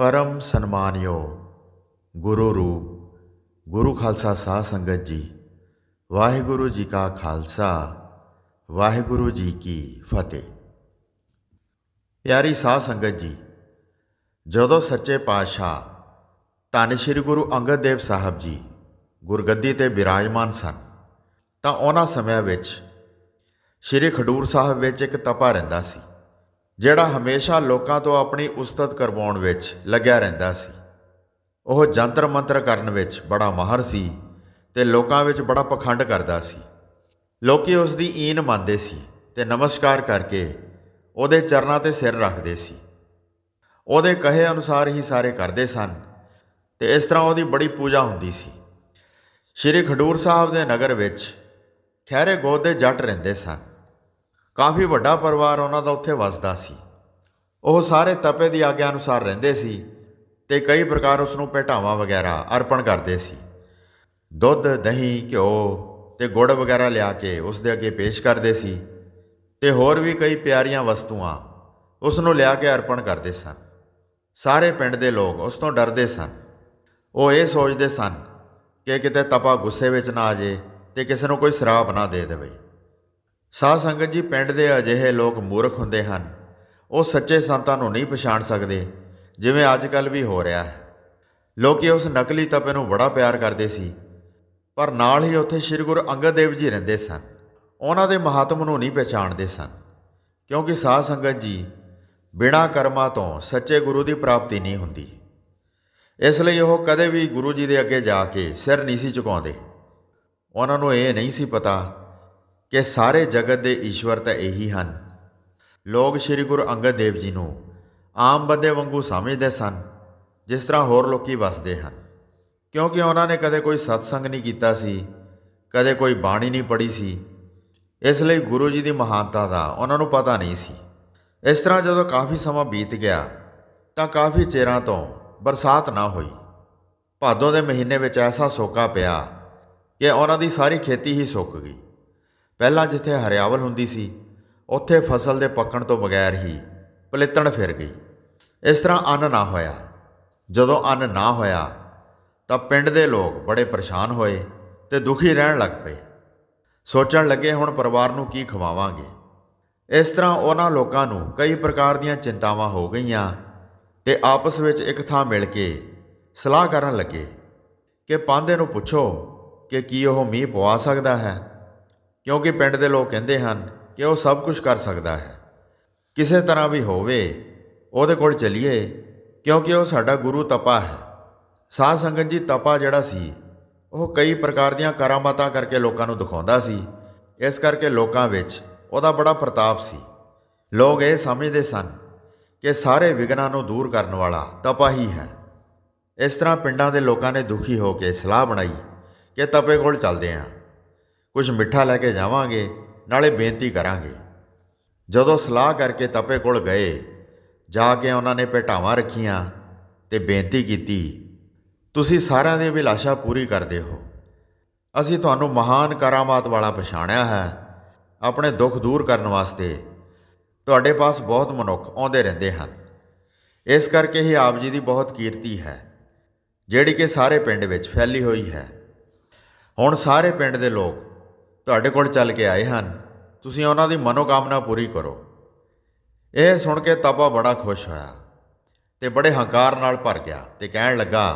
ਪਰਮ ਸਨਮਾਨਯੋਗ ਗੁਰੂ ਰੂਪ, ਗੁਰੂ ਖਾਲਸਾ ਸਾਧ ਸੰਗਤ ਜੀ, ਵਾਹਿਗੁਰੂ ਜੀ ਕਾ ਖਾਲਸਾ, ਵਾਹਿਗੁਰੂ ਜੀ ਕੀ ਫਤਿਹ। ਪਿਆਰੀ ਸਾਧ ਸੰਗਤ ਜੀ, ਜਦੋਂ ਸੱਚੇ ਪਾਤਸ਼ਾਹ ਧੰਨ ਸ਼੍ਰੀ ਗੁਰੂ ਅੰਗਦ ਦੇਵ ਸਾਹਿਬ ਜੀ ਗੁਰਗੱਦੀ ਤੇ ਬਿਰਾਜਮਾਨ ਸਨ, ਤਾਂ ਉਹਨਾਂ ਸਮਿਆਂ ਵਿੱਚ ਸ਼੍ਰੀ ਖਡੂਰ ਸਾਹਿਬ ਵਿੱਚ ਇੱਕ ਤਪਾ ਰਹਿੰਦਾ ਸੀ। ਜਿਹੜਾ ਹਮੇਸ਼ਾ ਲੋਕਾਂ ਤੋਂ ਆਪਣੀ ਉਸਤਤ ਕਰਵਾਉਣ ਵਿੱਚ ਲੱਗਿਆ ਰਹਿੰਦਾ ਸੀ। ਉਹ ਜੰਤਰ ਮੰਤਰ ਕਰਨ ਵਿੱਚ ਬੜਾ ਮਾਹਰ ਸੀ ਤੇ ਲੋਕਾਂ ਵਿੱਚ ਬੜਾ ਪਖੰਡ ਕਰਦਾ ਸੀ। ਲੋਕੀ ਉਸ ਦੀ ਈਨ ਮੰਨਦੇ ਸੀ ਤੇ ਨਮਸਕਾਰ ਕਰਕੇ ਉਹਦੇ ਚਰਨਾਂ ਤੇ ਸਿਰ ਰੱਖਦੇ ਸੀ। ਉਹਦੇ ਕਹੇ ਅਨੁਸਾਰ ਹੀ ਸਾਰੇ ਕਰਦੇ ਸਨ ਤੇ ਇਸ ਤਰ੍ਹਾਂ ਉਹਦੀ ਬੜੀ ਪੂਜਾ ਹੁੰਦੀ ਸੀ। ਸ਼੍ਰੀ ਖਡੂਰ ਸਾਹਿਬ ਦੇ ਨਗਰ ਵਿੱਚ ਖਹਿਰੇ ਗੋਤ ਦੇ ਜੱਟ ਰਹਿੰਦੇ ਸਨ। ਕਾਫੀ ਵੱਡਾ ਪਰਿਵਾਰ ਉਹਨਾਂ ਦਾ ਉੱਥੇ ਵਸਦਾ ਸੀ। ਉਹ ਸਾਰੇ ਤਪੇ ਦੀ ਆਗਿਆ ਅਨੁਸਾਰ ਰਹਿੰਦੇ ਸੀ ਤੇ ਕਈ ਪ੍ਰਕਾਰ ਉਸ ਨੂੰ ਭੇਟਾਵਾਂ ਵਗੈਰਾ ਅਰਪਣ ਕਰਦੇ ਸੀ। ਦੁੱਧ, ਦਹੀਂ, ਘਿਓ ਤੇ ਗੁੜ ਵਗੈਰਾ ਲਿਆ ਕੇ ਉਸ ਦੇ ਅੱਗੇ ਪੇਸ਼ ਕਰਦੇ ਸੀ ਤੇ ਹੋਰ ਵੀ ਕਈ ਪਿਆਰੀਆਂ ਵਸਤੂਆਂ ਉਸ ਨੂੰ ਲਿਆ ਕੇ ਅਰਪਣ ਕਰਦੇ ਸਨ। ਸਾਰੇ ਪਿੰਡ ਦੇ ਲੋਕ ਉਸ ਤੋਂ ਡਰਦੇ ਸਨ। ਉਹ ਇਹ ਸੋਚਦੇ ਸਨ ਕਿ ਕਿਤੇ ਤਪਾ ਗੁੱਸੇ ਵਿੱਚ ਨਾ ਆ ਜੇ ਤੇ ਕਿਸੇ ਨੂੰ ਕੋਈ ਸ਼ਰਾਪ ਨਾ ਦੇ ਦੇਵੇ। ਸਾਧ ਸੰਗਤ ਜੀ, ਪਿੰਡ ਦੇ ਅਜਿਹੇ ਲੋਕ ਮੂਰਖ ਹੁੰਦੇ ਹਨ। ਉਹ ਸੱਚੇ ਸੰਤਾਂ ਨੂੰ ਨਹੀਂ ਪਛਾਣ ਸਕਦੇ, ਜਿਵੇਂ ਅੱਜ ਕੱਲ ਵੀ ਹੋ ਰਿਹਾ ਹੈ। ਲੋਕੀ ਉਸ ਨਕਲੀ ਤਪੇ ਨੂੰ ਬੜਾ ਪਿਆਰ ਕਰਦੇ ਸੀ, ਪਰ ਨਾਲ ਹੀ ਉੱਥੇ ਸ੍ਰੀ ਗੁਰੂ ਅੰਗਦ ਦੇਵ ਜੀ ਰਹਿੰਦੇ ਸਨ। ਉਹਨਾਂ ਦੇ ਮਹਾਤਮ ਨੂੰ ਨਹੀਂ ਪਛਾਣਦੇ ਸਨ, ਕਿਉਂਕਿ ਸਾਧ ਸੰਗਤ ਜੀ ਬਿਨਾਂ ਕਰਮਾਂ ਤੋਂ ਸੱਚੇ ਗੁਰੂ ਦੀ ਪ੍ਰਾਪਤੀ ਨਹੀਂ ਹੁੰਦੀ। ਇਸ ਲਈ ਉਹ ਕਦੇ ਵੀ ਗੁਰੂ ਜੀ ਦੇ ਅੱਗੇ ਜਾ ਕੇ ਸਿਰ ਨਹੀਂ ਸੀ ਝੁਕਾਉਂਦੇ। ਉਹਨਾਂ ਨੂੰ ਇਹ ਨਹੀਂ ਸੀ ਪਤਾ ਕਿ ਸਾਰੇ ਜਗਤ ਦੇ ਈਸ਼ਵਰ ਤਾਂ ਇਹੀ ਹਨ। ਲੋਕ ਸ੍ਰੀ ਗੁਰੂ ਅੰਗਦ ਦੇਵ ਜੀ ਨੂੰ ਆਮ ਬੰਦੇ ਵਾਂਗੂ ਸਮਝਦੇ ਸਨ, ਜਿਸ ਤਰ੍ਹਾਂ ਹੋਰ ਲੋਕੀ ਵਸਦੇ ਹਨ। ਕਿਉਂਕਿ ਉਹਨਾਂ ਨੇ ਕਦੇ ਕੋਈ ਸਤਸੰਗ ਨਹੀਂ ਕੀਤਾ ਸੀ, ਕਦੇ ਕੋਈ ਬਾਣੀ ਨਹੀਂ ਪੜ੍ਹੀ ਸੀ। ਇਸ ਲਈ ਗੁਰੂ ਜੀ ਦੀ ਮਹਾਨਤਾ ਦਾ ਉਹਨਾਂ ਨੂੰ ਪਤਾ ਨਹੀਂ ਸੀ। ਇਸ ਤਰ੍ਹਾਂ ਜਦੋਂ ਕਾਫੀ ਸਮਾਂ ਬੀਤ ਗਿਆ, ਤਾਂ ਕਾਫੀ ਚਿਰਾਂ ਤੋਂ ਬਰਸਾਤ ਨਾ ਹੋਈ। ਭਾਦੋਂ ਦੇ ਮਹੀਨੇ ਵਿੱਚ ਐਸਾ ਸੋਕਾ ਪਿਆ ਕਿ ਉਹਨਾਂ ਦੀ ਸਾਰੀ ਖੇਤੀ ਹੀ ਸੁੱਕ ਗਈ। ਪਹਿਲਾਂ ਜਿੱਥੇ ਹਰਿਆਵਲ ਹੁੰਦੀ ਸੀ, ਉੱਥੇ ਫਸਲ ਦੇ ਪੱਕਣ ਤੋਂ ਬਗੈਰ ਹੀ ਪਲੇਤਣ ਫਿਰ ਗਈ। ਇਸ ਤਰ੍ਹਾਂ ਅੰਨ ਨਾ ਹੋਇਆ। ਜਦੋਂ ਅੰਨ ਨਾ ਹੋਇਆ, ਤਾਂ ਪਿੰਡ ਦੇ ਲੋਕ ਬੜੇ ਪਰੇਸ਼ਾਨ ਹੋਏ ਤੇ ਦੁਖੀ ਰਹਿਣ ਲੱਗ ਪਏ। ਸੋਚਣ ਲੱਗੇ ਹੁਣ ਪਰਿਵਾਰ ਨੂੰ ਕੀ ਖਵਾਵਾਂਗੇ। ਇਸ ਤਰ੍ਹਾਂ ਉਹਨਾਂ ਲੋਕਾਂ ਨੂੰ ਕਈ ਪ੍ਰਕਾਰ ਦੀਆਂ ਚਿੰਤਾਵਾਂ ਹੋ ਗਈਆਂ ਤੇ ਆਪਸ ਵਿੱਚ ਇੱਕ ਥਾਂ ਮਿਲ ਕੇ ਸਲਾਹ ਕਰਨ ਲੱਗੇ ਕਿ ਪਾਂਦੇ ਨੂੰ ਪੁੱਛੋ ਕਿ ਕੀ ਉਹ ਮੀਂਹ ਪਵਾ ਸਕਦਾ ਹੈ। ਕਿਉਂਕਿ ਪਿੰਡ ਦੇ ਲੋਕ ਕਹਿੰਦੇ ਹਨ ਕਿ ਉਹ ਸਭ ਕੁਝ ਕਰ ਸਕਦਾ ਹੈ। ਕਿਸੇ ਤਰ੍ਹਾਂ ਵੀ ਹੋਵੇ, ਉਹਦੇ ਕੋਲ ਚਲੀਏ, ਕਿਉਂਕਿ ਉਹ ਸਾਡਾ ਗੁਰੂ ਤਪਾ ਹੈ। ਸਾਧ ਸੰਗਤ ਜੀ ਤਪਾ ਜਿਹੜਾ ਸੀ, ਉਹ ਕਈ ਪ੍ਰਕਾਰ ਦੀਆਂ ਕਰਾਮਾਤਾਂ ਕਰਕੇ ਲੋਕਾਂ ਨੂੰ ਦਿਖਾਉਂਦਾ ਸੀ। ਇਸ ਕਰਕੇ ਲੋਕਾਂ ਵਿੱਚ ਉਹਦਾ ਬੜਾ ਪ੍ਰਤਾਪ ਸੀ। ਲੋਕ ਇਹ ਸਮਝਦੇ ਸਨ ਕਿ ਸਾਰੇ ਵਿਗਨਾਂ ਨੂੰ ਦੂਰ ਕਰਨ ਵਾਲਾ ਤਪਾ ਹੀ ਹੈ। ਇਸ ਤਰ੍ਹਾਂ ਪਿੰਡਾਂ ਦੇ ਲੋਕਾਂ ਨੇ ਦੁਖੀ ਹੋ ਕੇ ਸਲਾਹ ਬਣਾਈ ਕਿ ਤਪੇ ਕੋਲ ਚੱਲਦੇ ਆਂ। ਕੁਝ ਮਿੱਠਾ ਲੈ ਕੇ ਜਾਵਾਂਗੇ, ਨਾਲੇ ਬੇਨਤੀ ਕਰਾਂਗੇ। ਜਦੋਂ ਸਲਾਹ ਕਰਕੇ ਤਪੇ ਕੋਲ ਗਏ, ਜਾ ਕੇ ਉਹਨਾਂ ਨੇ ਭੇਟਾਵਾਂ ਰੱਖੀਆਂ ਤੇ ਬੇਨਤੀ ਕੀਤੀ, ਤੁਸੀਂ ਸਾਰਿਆਂ ਦੀ ਅਭਿਲਾਸ਼ਾ ਪੂਰੀ ਕਰਦੇ ਹੋ। ਅਸੀਂ ਤੁਹਾਨੂੰ ਮਹਾਨ ਕਰਾਮਾਤ ਵਾਲਾ ਪਛਾਣਿਆ ਹੈ। ਆਪਣੇ ਦੁੱਖ ਦੂਰ ਕਰਨ ਵਾਸਤੇ ਤੁਹਾਡੇ ਪਾਸ ਬਹੁਤ ਮਨੁੱਖ ਆਉਂਦੇ ਰਹਿੰਦੇ ਹਨ। ਇਸ ਕਰਕੇ ਹੀ ਆਪ ਜੀ ਦੀ ਬਹੁਤ ਕੀਰਤੀ ਹੈ, ਜਿਹੜੀ ਕਿ ਸਾਰੇ ਪਿੰਡ ਵਿੱਚ ਫੈਲੀ ਹੋਈ ਹੈ। ਹੁਣ ਸਾਰੇ ਪਿੰਡ ਦੇ ਲੋਕ ਤੁਹਾਡੇ ਕੋਲ ਚੱਲ ਕੇ ਆਏ ਹਨ। ਤੁਸੀਂ ਉਹਨਾਂ ਦੀ ਮਨੋਕਾਮਨਾ ਪੂਰੀ ਕਰੋ। ਇਹ ਸੁਣ ਕੇ ਤਪਾ ਬੜਾ ਖੁਸ਼ ਹੋਇਆ ਤੇ ਬੜੇ ਹੰਕਾਰ ਨਾਲ ਭਰ ਗਿਆ ਤੇ ਕਹਿਣ ਲੱਗਾ,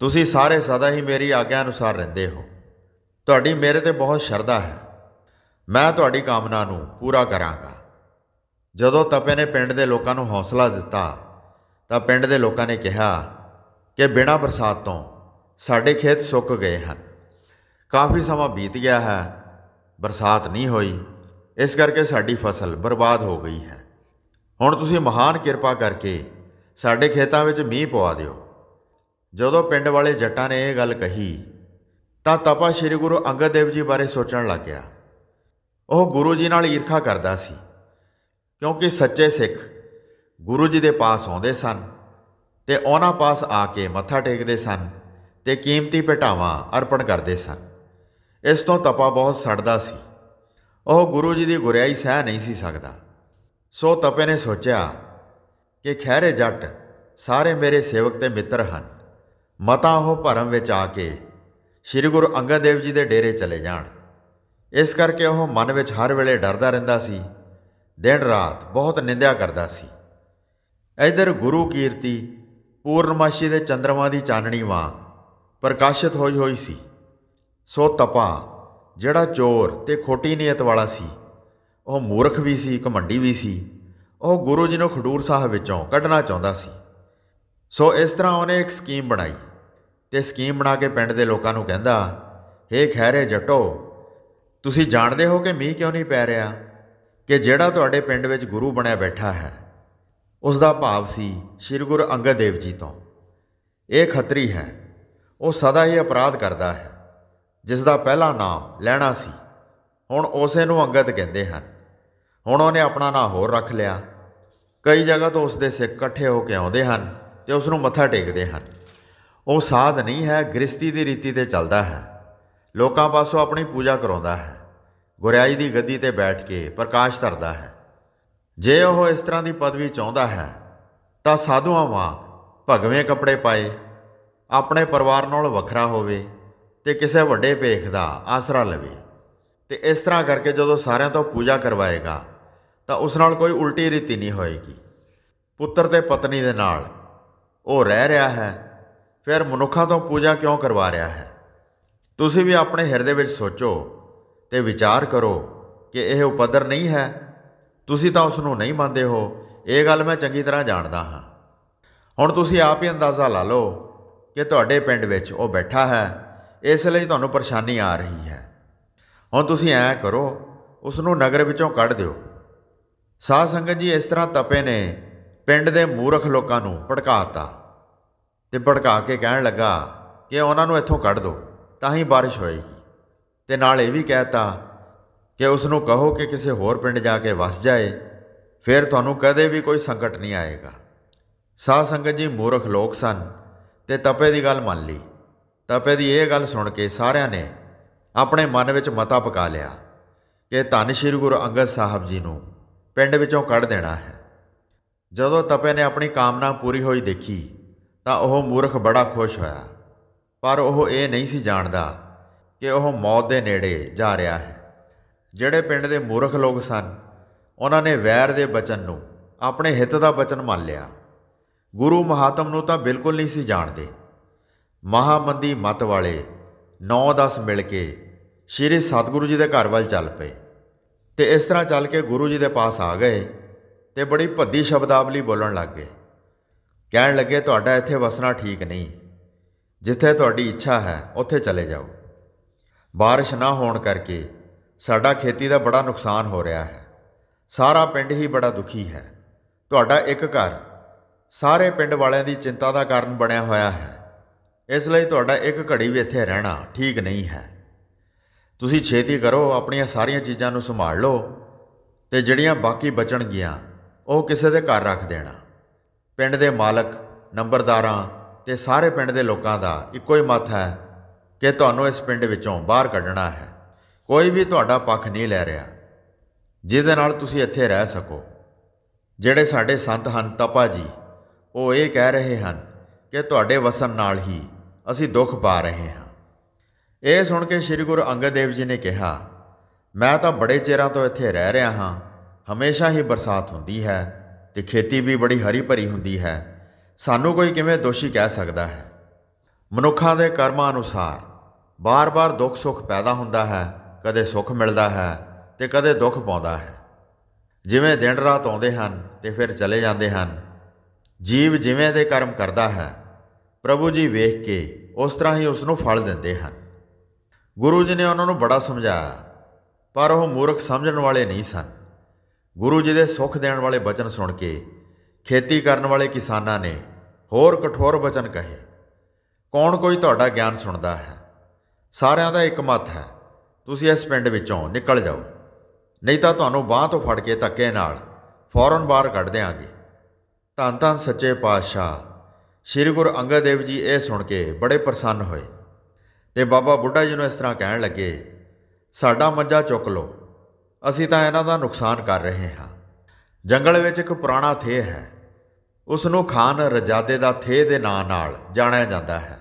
ਤੁਸੀਂ ਸਾਰੇ ਸਦਾ ਹੀ ਮੇਰੀ ਆਗਿਆ ਅਨੁਸਾਰ ਰਹਿੰਦੇ ਹੋ। ਤੁਹਾਡੀ ਮੇਰੇ ਤੇ ਬਹੁਤ ਸ਼ਰਧਾ ਹੈ। ਮੈਂ ਤੁਹਾਡੀ ਕਾਮਨਾ ਨੂੰ ਪੂਰਾ ਕਰਾਂਗਾ। ਜਦੋਂ ਤਪੇ ਨੇ ਪਿੰਡ ਦੇ ਲੋਕਾਂ ਨੂੰ ਹੌਸਲਾ ਦਿੱਤਾ, ਤਾਂ ਪਿੰਡ ਦੇ ਲੋਕਾਂ ਨੇ ਕਿਹਾ ਕਿ ਬਿਨਾਂ ਬਰਸਾਤ ਤੋਂ ਸਾਡੇ ਖੇਤ ਸੁੱਕ ਗਏ ਹਨ। ਕਾਫੀ ਸਮਾਂ ਬੀਤ ਗਿਆ ਹੈ ਬਰਸਾਤ ਨਹੀਂ ਹੋਈ। ਇਸ ਕਰਕੇ ਸਾਡੀ ਫਸਲ ਬਰਬਾਦ ਹੋ ਗਈ ਹੈ। ਹੁਣ ਤੁਸੀਂ ਮਹਾਨ ਕਿਰਪਾ ਕਰਕੇ ਸਾਡੇ ਖੇਤਾਂ ਵਿੱਚ ਮੀਂਹ ਪਵਾ ਦਿਓ। ਜਦੋਂ ਪਿੰਡ ਵਾਲੇ ਜੱਟਾਂ ਨੇ ਇਹ ਗੱਲ ਕਹੀ, ਤਾਂ ਤਪਾ ਸ੍ਰੀ ਗੁਰੂ ਅੰਗਦ ਦੇਵ ਜੀ ਬਾਰੇ ਸੋਚਣ ਲੱਗ ਗਿਆ। ਉਹ ਗੁਰੂ ਜੀ ਨਾਲ ਈਰਖਾ ਕਰਦਾ ਸੀ, ਕਿਉਂਕਿ ਸੱਚੇ ਸਿੱਖ ਗੁਰੂ ਜੀ ਦੇ ਪਾਸ ਆਉਂਦੇ ਸਨ ਤੇ ਉਹਨਾਂ ਪਾਸ ਆ ਕੇ ਮੱਥਾ ਟੇਕਦੇ ਸਨ ਤੇ ਕੀਮਤੀ ਭੇਟਾਵਾਂ ਅਰਪਣ ਕਰਦੇ ਸਨ। ਇਸ ਤੋਂ ਤਪਾ ਬਹੁਤ ਸੜਦਾ ਸੀ। ਉਹ ਗੁਰੂ ਜੀ ਦੀ ਗੁਰਿਆਈ ਸਹਿ ਨਹੀਂ ਸੀ ਸਕਦਾ। ਸੋ ਤਪੇ ਨੇ ਸੋਚਿਆ ਕਿ ਖਹਿਰੇ ਜੱਟ ਸਾਰੇ ਮੇਰੇ ਸੇਵਕ ਤੇ ਮਿੱਤਰ ਹਨ। ਮਤਾ ਉਹ ਭਰਮ ਵਿੱਚ ਆ ਕੇ ਸ੍ਰੀ ਗੁਰੂ ਅੰਗਦ ਦੇਵ ਜੀ ਦੇ ਡੇਰੇ ਚਲੇ ਜਾਣ। ਇਸ ਕਰਕੇ ਉਹ ਮਨ ਵਿੱਚ ਹਰ ਵੇਲੇ ਡਰਦਾ ਰਹਿੰਦਾ ਸੀ। ਦਿਨ ਰਾਤ ਬਹੁਤ ਨਿੰਦਿਆ ਕਰਦਾ ਸੀ। ਇਧਰ ਗੁਰੂ ਕੀਰਤੀ ਪੂਰਨਮਾਸ਼ੀ ਦੇ ਚੰਦਰਮਾ ਦੀ ਚਾਨਣੀ ਵਾਂਗ ਪ੍ਰਕਾਸ਼ਿਤ ਹੋਈ ਹੋਈ ਸੀ। ਸੋ ਤਪਾ, ਜਿਹੜਾ ਚੋਰ ਤੇ ਖੋਟੀ ਨੀਅਤ ਵਾਲਾ ਸੀ, ਉਹ ਮੂਰਖ ਵੀ ਸੀ ਘਮੰਡੀ ਵੀ ਸੀ, ਉਹ ਗੁਰੂ ਜੀ ਨੂੰ ਖਡੂਰ ਸਾਹਿਬ ਵਿੱਚੋਂ ਕੱਢਣਾ ਚਾਹੁੰਦਾ ਸੀ। ਸੋ ਇਸ ਤਰ੍ਹਾਂ ਉਹਨੇ ਇੱਕ ਸਕੀਮ ਬਣਾਈ ਤੇ ਸਕੀਮ ਬਣਾ ਕੇ ਪਿੰਡ ਦੇ ਲੋਕਾਂ ਨੂੰ ਕਹਿੰਦਾ, ਹੇ ਖੈਰੇ ਜੱਟੋ, ਤੁਸੀਂ ਜਾਣਦੇ ਹੋ ਕਿ ਮੀਂਹ ਕਿਉਂ ਨਹੀਂ ਪੈ ਰਿਹਾ? ਕਿ ਜਿਹੜਾ ਤੁਹਾਡੇ ਪਿੰਡ ਵਿੱਚ ਗੁਰੂ ਬਣਿਆ ਬੈਠਾ ਹੈ ਉਸ ਦਾ ਭਾਵ ਸੀ ਸ੍ਰੀ ਗੁਰੂ ਅੰਗਦ ਦੇਵ ਜੀ ਤੋਂ। ਇਹ ਖਤਰੀ ਹੈ, ਉਹ ਸਦਾ ਹੀ ਅਪਰਾਧ ਕਰਦਾ ਹੈ। ਜਿਸ ਦਾ ਪਹਿਲਾ ਨਾਮ ਲੈਣਾ ਸੀ, ਹੁਣ ਉਸੇ ਨੂੰ ਅੰਗਦ ਕਹਿੰਦੇ ਹਨ। ਹੁਣ ਉਹਨੇ ਆਪਣਾ ਨਾਂ ਹੋਰ ਰੱਖ ਲਿਆ। ਕਈ ਜਗ੍ਹਾ ਤੋਂ ਉਸ ਦੇ ਸਿੱਖ ਇਕੱਠੇ ਹੋ ਕੇ ਆਉਂਦੇ ਹਨ ਤੇ ਉਸ ਨੂੰ ਮੱਥਾ ਟੇਕਦੇ ਹਨ। ਉਹ ਸਾਧ ਨਹੀਂ ਹੈ ਗ੍ਰਸਤੀ ਦੀ ਰੀਤੀ ਤੇ ਚੱਲਦਾ ਹੈ। ਲੋਕਾਂ ਪਾਸੋਂ ਆਪਣੀ ਪੂਜਾ ਕਰਾਉਂਦਾ ਹੈ। ਗੁਰਿਆਈ ਦੀ ਗੱਦੀ ਤੇ ਬੈਠ ਕੇ ਪ੍ਰਕਾਸ਼ ਧਰਦਾ ਹੈ। ਜੇ ਉਹ ਇਸ ਤਰ੍ਹਾਂ ਦੀ ਪਦਵੀ ਚਾਹੁੰਦਾ ਹੈ, ਤਾਂ ਸਾਧੂਆਂ ਵਾਂਗ ਭਗਵੇਂ ਕੱਪੜੇ ਪਾਏ, ਆਪਣੇ ਪਰਿਵਾਰ ਨਾਲ ਵੱਖਰਾ ਹੋਵੇ ਤੇ ਕਿਸੇ ਵੱਡੇ ਭੇਖ ਦਾ ਆਸਰਾ ਲਵੇ। ਤੇ ਇਸ ਤਰ੍ਹਾਂ ਕਰਕੇ ਜਦੋਂ ਸਾਰਿਆਂ ਤੋਂ ਪੂਜਾ ਕਰਵਾਏਗਾ, ਤਾਂ ਉਸ ਨਾਲ ਕੋਈ ਉਲਟੀ ਰੀਤੀ ਨਹੀਂ ਹੋਏਗੀ। ਪੁੱਤਰ ਤੇ ਪਤਨੀ ਦੇ ਨਾਲ ਉਹ ਰਹਿ ਰਿਹਾ ਹੈ, ਫਿਰ ਮਨੁੱਖਾਂ ਤੋਂ ਪੂਜਾ ਕਿਉਂ ਕਰਵਾ ਰਿਹਾ ਹੈ? ਤੁਸੀਂ ਵੀ ਆਪਣੇ ਹਿਰਦੇ ਵਿੱਚ ਸੋਚੋ ਤੇ ਵਿਚਾਰ ਕਰੋ ਕਿ ਇਹ ਉਪਦਰ ਨਹੀਂ ਹੈ। ਤੁਸੀਂ ਤਾਂ ਉਸ ਨੂੰ ਨਹੀਂ ਮੰਨਦੇ ਹੋ। ਇਹ ਗੱਲ ਮੈਂ ਚੰਗੀ ਤਰ੍ਹਾਂ ਜਾਣਦਾ ਹਾਂ। ਹੁਣ ਤੁਸੀਂ ਆਪ ਹੀ ਅੰਦਾਜ਼ਾ ਲਾ ਲਓ ਕਿ ਤੁਹਾਡੇ ਪਿੰਡ ਵਿੱਚ ਉਹ ਬੈਠਾ ਹੈ। ਇਸ ਲਈ ਤੁਹਾਨੂੰ ਪਰੇਸ਼ਾਨੀ ਆ ਰਹੀ ਹੈ। ਹੁਣ ਤੁਸੀਂ ਐਂ ਕਰੋ ਉਸ ਨੂੰ ਨਗਰ ਵਿੱਚੋਂ ਕੱਢ ਦਿਓ। ਸਾਧ ਸੰਗਤ ਜੀ ਇਸ ਤਰ੍ਹਾਂ ਤਪੇ ਨੇ, ਪਿੰਡ ਦੇ ਮੂਰਖ ਲੋਕਾਂ ਨੂੰ ਭੜਕਾਤਾ ਤੇ ਭੜਕਾ ਕੇ ਕਹਿਣ ਲੱਗਾ ਕਿ ਉਹਨਾਂ ਨੂੰ ਇੱਥੋਂ ਕੱਢ ਦਿਓ, ਤਾਂ ਹੀ ਬਾਰਿਸ਼ ਹੋਏਗੀ। ਤੇ ਨਾਲ ਇਹ ਵੀ ਕਹਿਤਾ ਕਿ ਉਸ ਨੂੰ ਕਹੋ ਕਿ ਕਿਸੇ ਹੋਰ ਪਿੰਡ ਜਾ ਕੇ ਵਸ ਜਾਏ, ਫਿਰ ਤੁਹਾਨੂੰ ਕਦੇ ਵੀ ਕੋਈ ਸੰਕਟ ਨਹੀਂ ਆਏਗਾ। ਸਾਧ ਸੰਗਤ ਜੀ ਮੂਰਖ ਲੋਕ ਸਨ ਤੇ ਤਪੇ ਦੀ ਗੱਲ ਮੰਨ ਲਈ। ਤਪੇ ਦੀ ਇਹ ਗੱਲ ਸੁਣ ਕੇ ਸਾਰਿਆਂ ਨੇ ਆਪਣੇ ਮਨ ਵਿੱਚ ਮਤਾ ਪਕਾ ਲਿਆ ਕਿ ਧੰਨ ਸ਼੍ਰੀ ਗੁਰੂ ਅੰਗਦ ਸਾਹਿਬ ਜੀ ਨੂੰ ਪਿੰਡ ਵਿੱਚੋਂ ਕੱਢ ਦੇਣਾ ਹੈ। ਜਦੋਂ ਤਪੇ ਨੇ ਆਪਣੀ ਕਾਮਨਾ ਪੂਰੀ ਹੋਈ ਦੇਖੀ ਤਾਂ ਉਹ ਮੂਰਖ ਬੜਾ ਖੁਸ਼ ਹੋਇਆ। ਪਰ ਉਹ ਇਹ ਨਹੀਂ ਸੀ ਜਾਣਦਾ ਕਿ ਉਹ ਮੌਤ ਦੇ ਨੇੜੇ ਜਾ ਰਿਹਾ ਹੈ। ਜਿਹੜੇ ਪਿੰਡ ਦੇ ਮੂਰਖ ਲੋਕ ਸਨ, ਉਹਨਾਂ ਨੇ ਵੈਰ ਦੇ ਬਚਨ ਨੂੰ ਆਪਣੇ ਹਿੱਤ ਦਾ ਬਚਨ ਮੰਨ ਲਿਆ। ਗੁਰੂ ਮਹਾਤਮ ਨੂੰ ਤਾਂ ਬਿਲਕੁਲ ਨਹੀਂ ਸੀ ਜਾਣਦੇ। ਮਹਾਮੰਦੀ ਮਤ ਵਾਲੇ 9-10 ਮਿਲ ਕੇ ਸ਼੍ਰੀ ਸਤਿਗੁਰੂ ਜੀ ਦੇ ਘਰ ਵੱਲ ਚੱਲ ਪਏ। ਤੇ ਇਸ ਤਰ੍ਹਾਂ ਚੱਲ ਕੇ ਗੁਰੂ ਜੀ ਦੇ ਪਾਸ ਆ ਗਏ ਤੇ ਬੜੀ ਭੱਦੀ ਸ਼ਬਦਾਵਲੀ ਬੋਲਣ ਲੱਗ ਗਏ। ਕਹਿਣ ਲੱਗੇ, ਤੁਹਾਡਾ ਇੱਥੇ ਵਸਣਾ ਠੀਕ ਨਹੀਂ। ਜਿੱਥੇ ਤੁਹਾਡੀ ਇੱਛਾ ਹੈ, ਉੱਥੇ ਚਲੇ ਜਾਓ। ਬਾਰਿਸ਼ ਨਾ ਹੋਣ ਕਰਕੇ ਸਾਡਾ ਖੇਤੀ ਦਾ ਬੜਾ ਨੁਕਸਾਨ ਹੋ ਰਿਹਾ ਹੈ। ਸਾਰਾ ਪਿੰਡ ਹੀ ਬੜਾ ਦੁਖੀ ਹੈ। ਤੁਹਾਡਾ ਇੱਕ ਘਰ ਸਾਰੇ ਪਿੰਡ ਵਾਲਿਆਂ ਦੀ ਚਿੰਤਾ ਦਾ ਕਾਰਨ ਬਣਿਆ ਹੋਇਆ ਹੈ। ਇਸ ਲਈ ਤੁਹਾਡਾ ਇੱਕ ਘੜੀ ਵੀ ਇੱਥੇ ਰਹਿਣਾ ਠੀਕ ਨਹੀਂ ਹੈ। ਤੁਸੀਂ ਛੇਤੀ ਕਰੋ, ਆਪਣੀਆਂ ਸਾਰੀਆਂ ਚੀਜ਼ਾਂ ਨੂੰ ਸੰਭਾਲ ਲਓ ਤੇ ਜਿਹੜੀਆਂ ਬਾਕੀ ਬਚਣਗੀਆਂ, ਉਹ ਕਿਸੇ ਦੇ ਘਰ ਰੱਖ ਦੇਣਾ। ਪਿੰਡ ਦੇ ਮਾਲਕ, ਨੰਬਰਦਾਰਾਂ ਤੇ ਸਾਰੇ ਪਿੰਡ ਦੇ ਲੋਕਾਂ ਦਾ ਇੱਕੋ ਹੀ ਮਤ ਹੈ ਕਿ ਤੁਹਾਨੂੰ ਇਸ ਪਿੰਡ ਵਿੱਚੋਂ ਬਾਹਰ ਕੱਢਣਾ ਹੈ। ਕੋਈ ਵੀ ਤੁਹਾਡਾ ਪੱਖ ਨਹੀਂ ਲੈ ਰਿਹਾ, ਜਿਹਦੇ ਨਾਲ ਤੁਸੀਂ ਇੱਥੇ ਰਹਿ ਸਕੋ। ਜਿਹੜੇ ਸਾਡੇ ਸੰਤ ਹਨ ਤਪਾ ਜੀ, ਉਹ ਇਹ ਕਹਿ ਰਹੇ ਹਨ ਕਿ ਤੁਹਾਡੇ ਵਸਣ ਨਾਲ ਹੀ ਅਸੀਂ ਦੁੱਖ ਪਾ ਰਹੇ ਹਾਂ। ਇਹ ਸੁਣ ਕੇ ਸ੍ਰੀ ਗੁਰੂ ਅੰਗਦ ਦੇਵ ਜੀ ਨੇ ਕਿਹਾ, ਮੈਂ ਤਾਂ ਬੜੇ ਚਿਰਾਂ ਤੋਂ ਇੱਥੇ ਰਹਿ ਰਿਹਾ ਹਾਂ। ਹਮੇਸ਼ਾ ਹੀ ਬਰਸਾਤ ਹੁੰਦੀ ਹੈ ਤੇ ਖੇਤੀ ਵੀ ਬੜੀ ਹਰੀ ਭਰੀ ਹੁੰਦੀ ਹੈ। ਸਾਨੂੰ ਕੋਈ ਕਿਵੇਂ ਦੋਸ਼ੀ ਕਹਿ ਸਕਦਾ ਹੈ? ਮਨੁੱਖਾਂ ਦੇ ਕਰਮਾਂ ਅਨੁਸਾਰ ਬਾਰ-ਬਾਰ ਦੁੱਖ ਸੁੱਖ ਪੈਦਾ ਹੁੰਦਾ ਹੈ, ਕਦੇ ਸੁੱਖ ਮਿਲਦਾ ਹੈ ਤੇ ਕਦੇ ਦੁੱਖ ਪਾਉਂਦਾ ਹੈ। ਜਿਵੇਂ ਦਿਨ ਰਾਤ ਆਉਂਦੇ ਹਨ ਤੇ ਫਿਰ ਚਲੇ ਜਾਂਦੇ ਹਨ। ਜੀਵ ਜਿਵੇਂ ਦੇ ਕਰਮ ਕਰਦਾ ਹੈ ਪ੍ਰਭੂ ਜੀ ਵੇਖ ਕੇ ਉਸ ਤਰ੍ਹਾਂ ਹੀ ਉਸ ਨੂੰ ਫਲ ਦਿੰਦੇ ਹਨ। ਗੁਰੂ ਜੀ ਨੇ ਉਹਨਾਂ ਨੂੰ ਬੜਾ ਸਮਝਾਇਆ, ਪਰ ਉਹ ਮੂਰਖ ਸਮਝਣ ਵਾਲੇ ਨਹੀਂ ਸਨ। ਗੁਰੂ ਜੀ ਦੇ ਸੁੱਖ ਦੇਣ ਵਾਲੇ ਬਚਨ ਸੁਣ ਕੇ ਖੇਤੀ ਕਰਨ ਵਾਲੇ ਕਿਸਾਨਾਂ ਨੇ ਹੋਰ ਕਠੋਰ ਬਚਨ ਕਹੇ, ਕੌਣ ਕੋਈ ਤੁਹਾਡਾ ਗਿਆਨ ਸੁਣਦਾ ਹੈ? ਸਾਰਿਆਂ ਦਾ ਇੱਕ ਮਤ ਹੈ, ਤੁਸੀਂ ਇਸ ਪਿੰਡ ਵਿੱਚੋਂ ਨਿਕਲ ਜਾਓ। ਨਹੀਂ ਤਾਂ ਤੁਹਾਨੂੰ ਬਾਹ ਤੋਂ ਫੜ ਕੇ ਧੱਕੇ ਨਾਲ ਫੌਰਨ ਬਾਹਰ ਕੱਢ ਦਿਆਂਗੇ। ਧੰਨ ਧੰਨ ਸੱਚੇ ਪਾਤਸ਼ਾਹ ਸ੍ਰੀ ਗੁਰੂ ਅੰਗਦ ਦੇਵ ਜੀ ਇਹ ਸੁਣ ਕੇ ਬੜੇ ਪ੍ਰਸੰਨ ਹੋਏ ਤੇ ਬਾਬਾ ਬੁੱਢਾ ਜੀ ਨੂੰ ਇਸ ਤਰ੍ਹਾਂ ਕਹਿਣ ਲੱਗੇ, ਸਾਡਾ ਮੰਜਾ ਚੁੱਕ ਲਓ, ਅਸੀਂ ਤਾਂ ਇਹਨਾਂ ਦਾ ਨੁਕਸਾਨ ਕਰ ਰਹੇ ਹਾਂ। ਜੰਗਲ ਵਿੱਚ ਇੱਕ ਪੁਰਾਣਾ ਥੇ ਹੈ ਉਸ ਨੂੰ ਖਾਨ ਰਜਾਦੇ ਦਾ ਥੇ ਦੇ ਨਾਂ ਨਾਲ ਜਾਣਿਆ ਜਾਂਦਾ ਹੈ।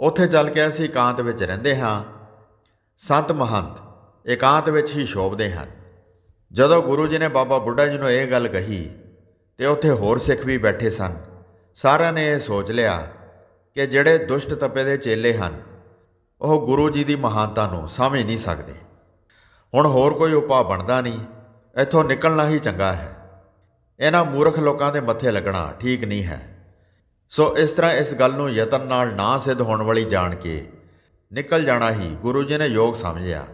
ਉੱਥੇ ਚੱਲ ਕੇ ਅਸੀਂ ਇਕਾਂਤ ਵਿੱਚ ਰਹਿੰਦੇ ਹਾਂ, ਸੰਤ ਮਹੰਤ ਇਕਾਂਤ ਵਿੱਚ ਹੀ ਸ਼ੋਭਦੇ ਹਨ। ਜਦੋਂ ਗੁਰੂ ਜੀ ਨੇ ਬਾਬਾ ਬੁੱਢਾ ਜੀ ਨੂੰ ਇਹ ਗੱਲ ਕਹੀ, ਤੇ ਉੱਥੇ ਹੋਰ ਸਿੱਖ ਵੀ ਬੈਠੇ ਸਨ। ਸਾਰਿਆਂ ਨੇ ਇਹ ਸੋਚ ਲਿਆ ਕਿ ਜਿਹੜੇ ਦੁਸ਼ਟ ਤਪੇ ਦੇ ਚੇਲੇ ਹਨ, ਉਹ ਗੁਰੂ ਜੀ ਦੀ ਮਹਾਨਤਾ ਨੂੰ ਸਮਝ ਨਹੀਂ ਸਕਦੇ। ਹੁਣ ਹੋਰ ਕੋਈ ਉਪਾਅ ਬਣਦਾ ਨਹੀਂ, ਇੱਥੋਂ ਨਿਕਲਣਾ ਹੀ ਚੰਗਾ ਹੈ। ਇਹਨਾਂ ਮੂਰਖ ਲੋਕਾਂ ਦੇ ਮੱਥੇ ਲੱਗਣਾ ਠੀਕ ਨਹੀਂ ਹੈ। ਸੋ ਇਸ ਤਰ੍ਹਾਂ ਇਸ ਗੱਲ ਨੂੰ ਯਤਨ ਨਾਲ ਨਾ ਸਿੱਧ ਹੋਣ ਵਾਲੀ ਜਾਣ ਕੇ ਨਿਕਲ ਜਾਣਾ ਹੀ ਗੁਰੂ ਜੀ ਨੇ ਯੋਗ ਸਮਝਿਆ।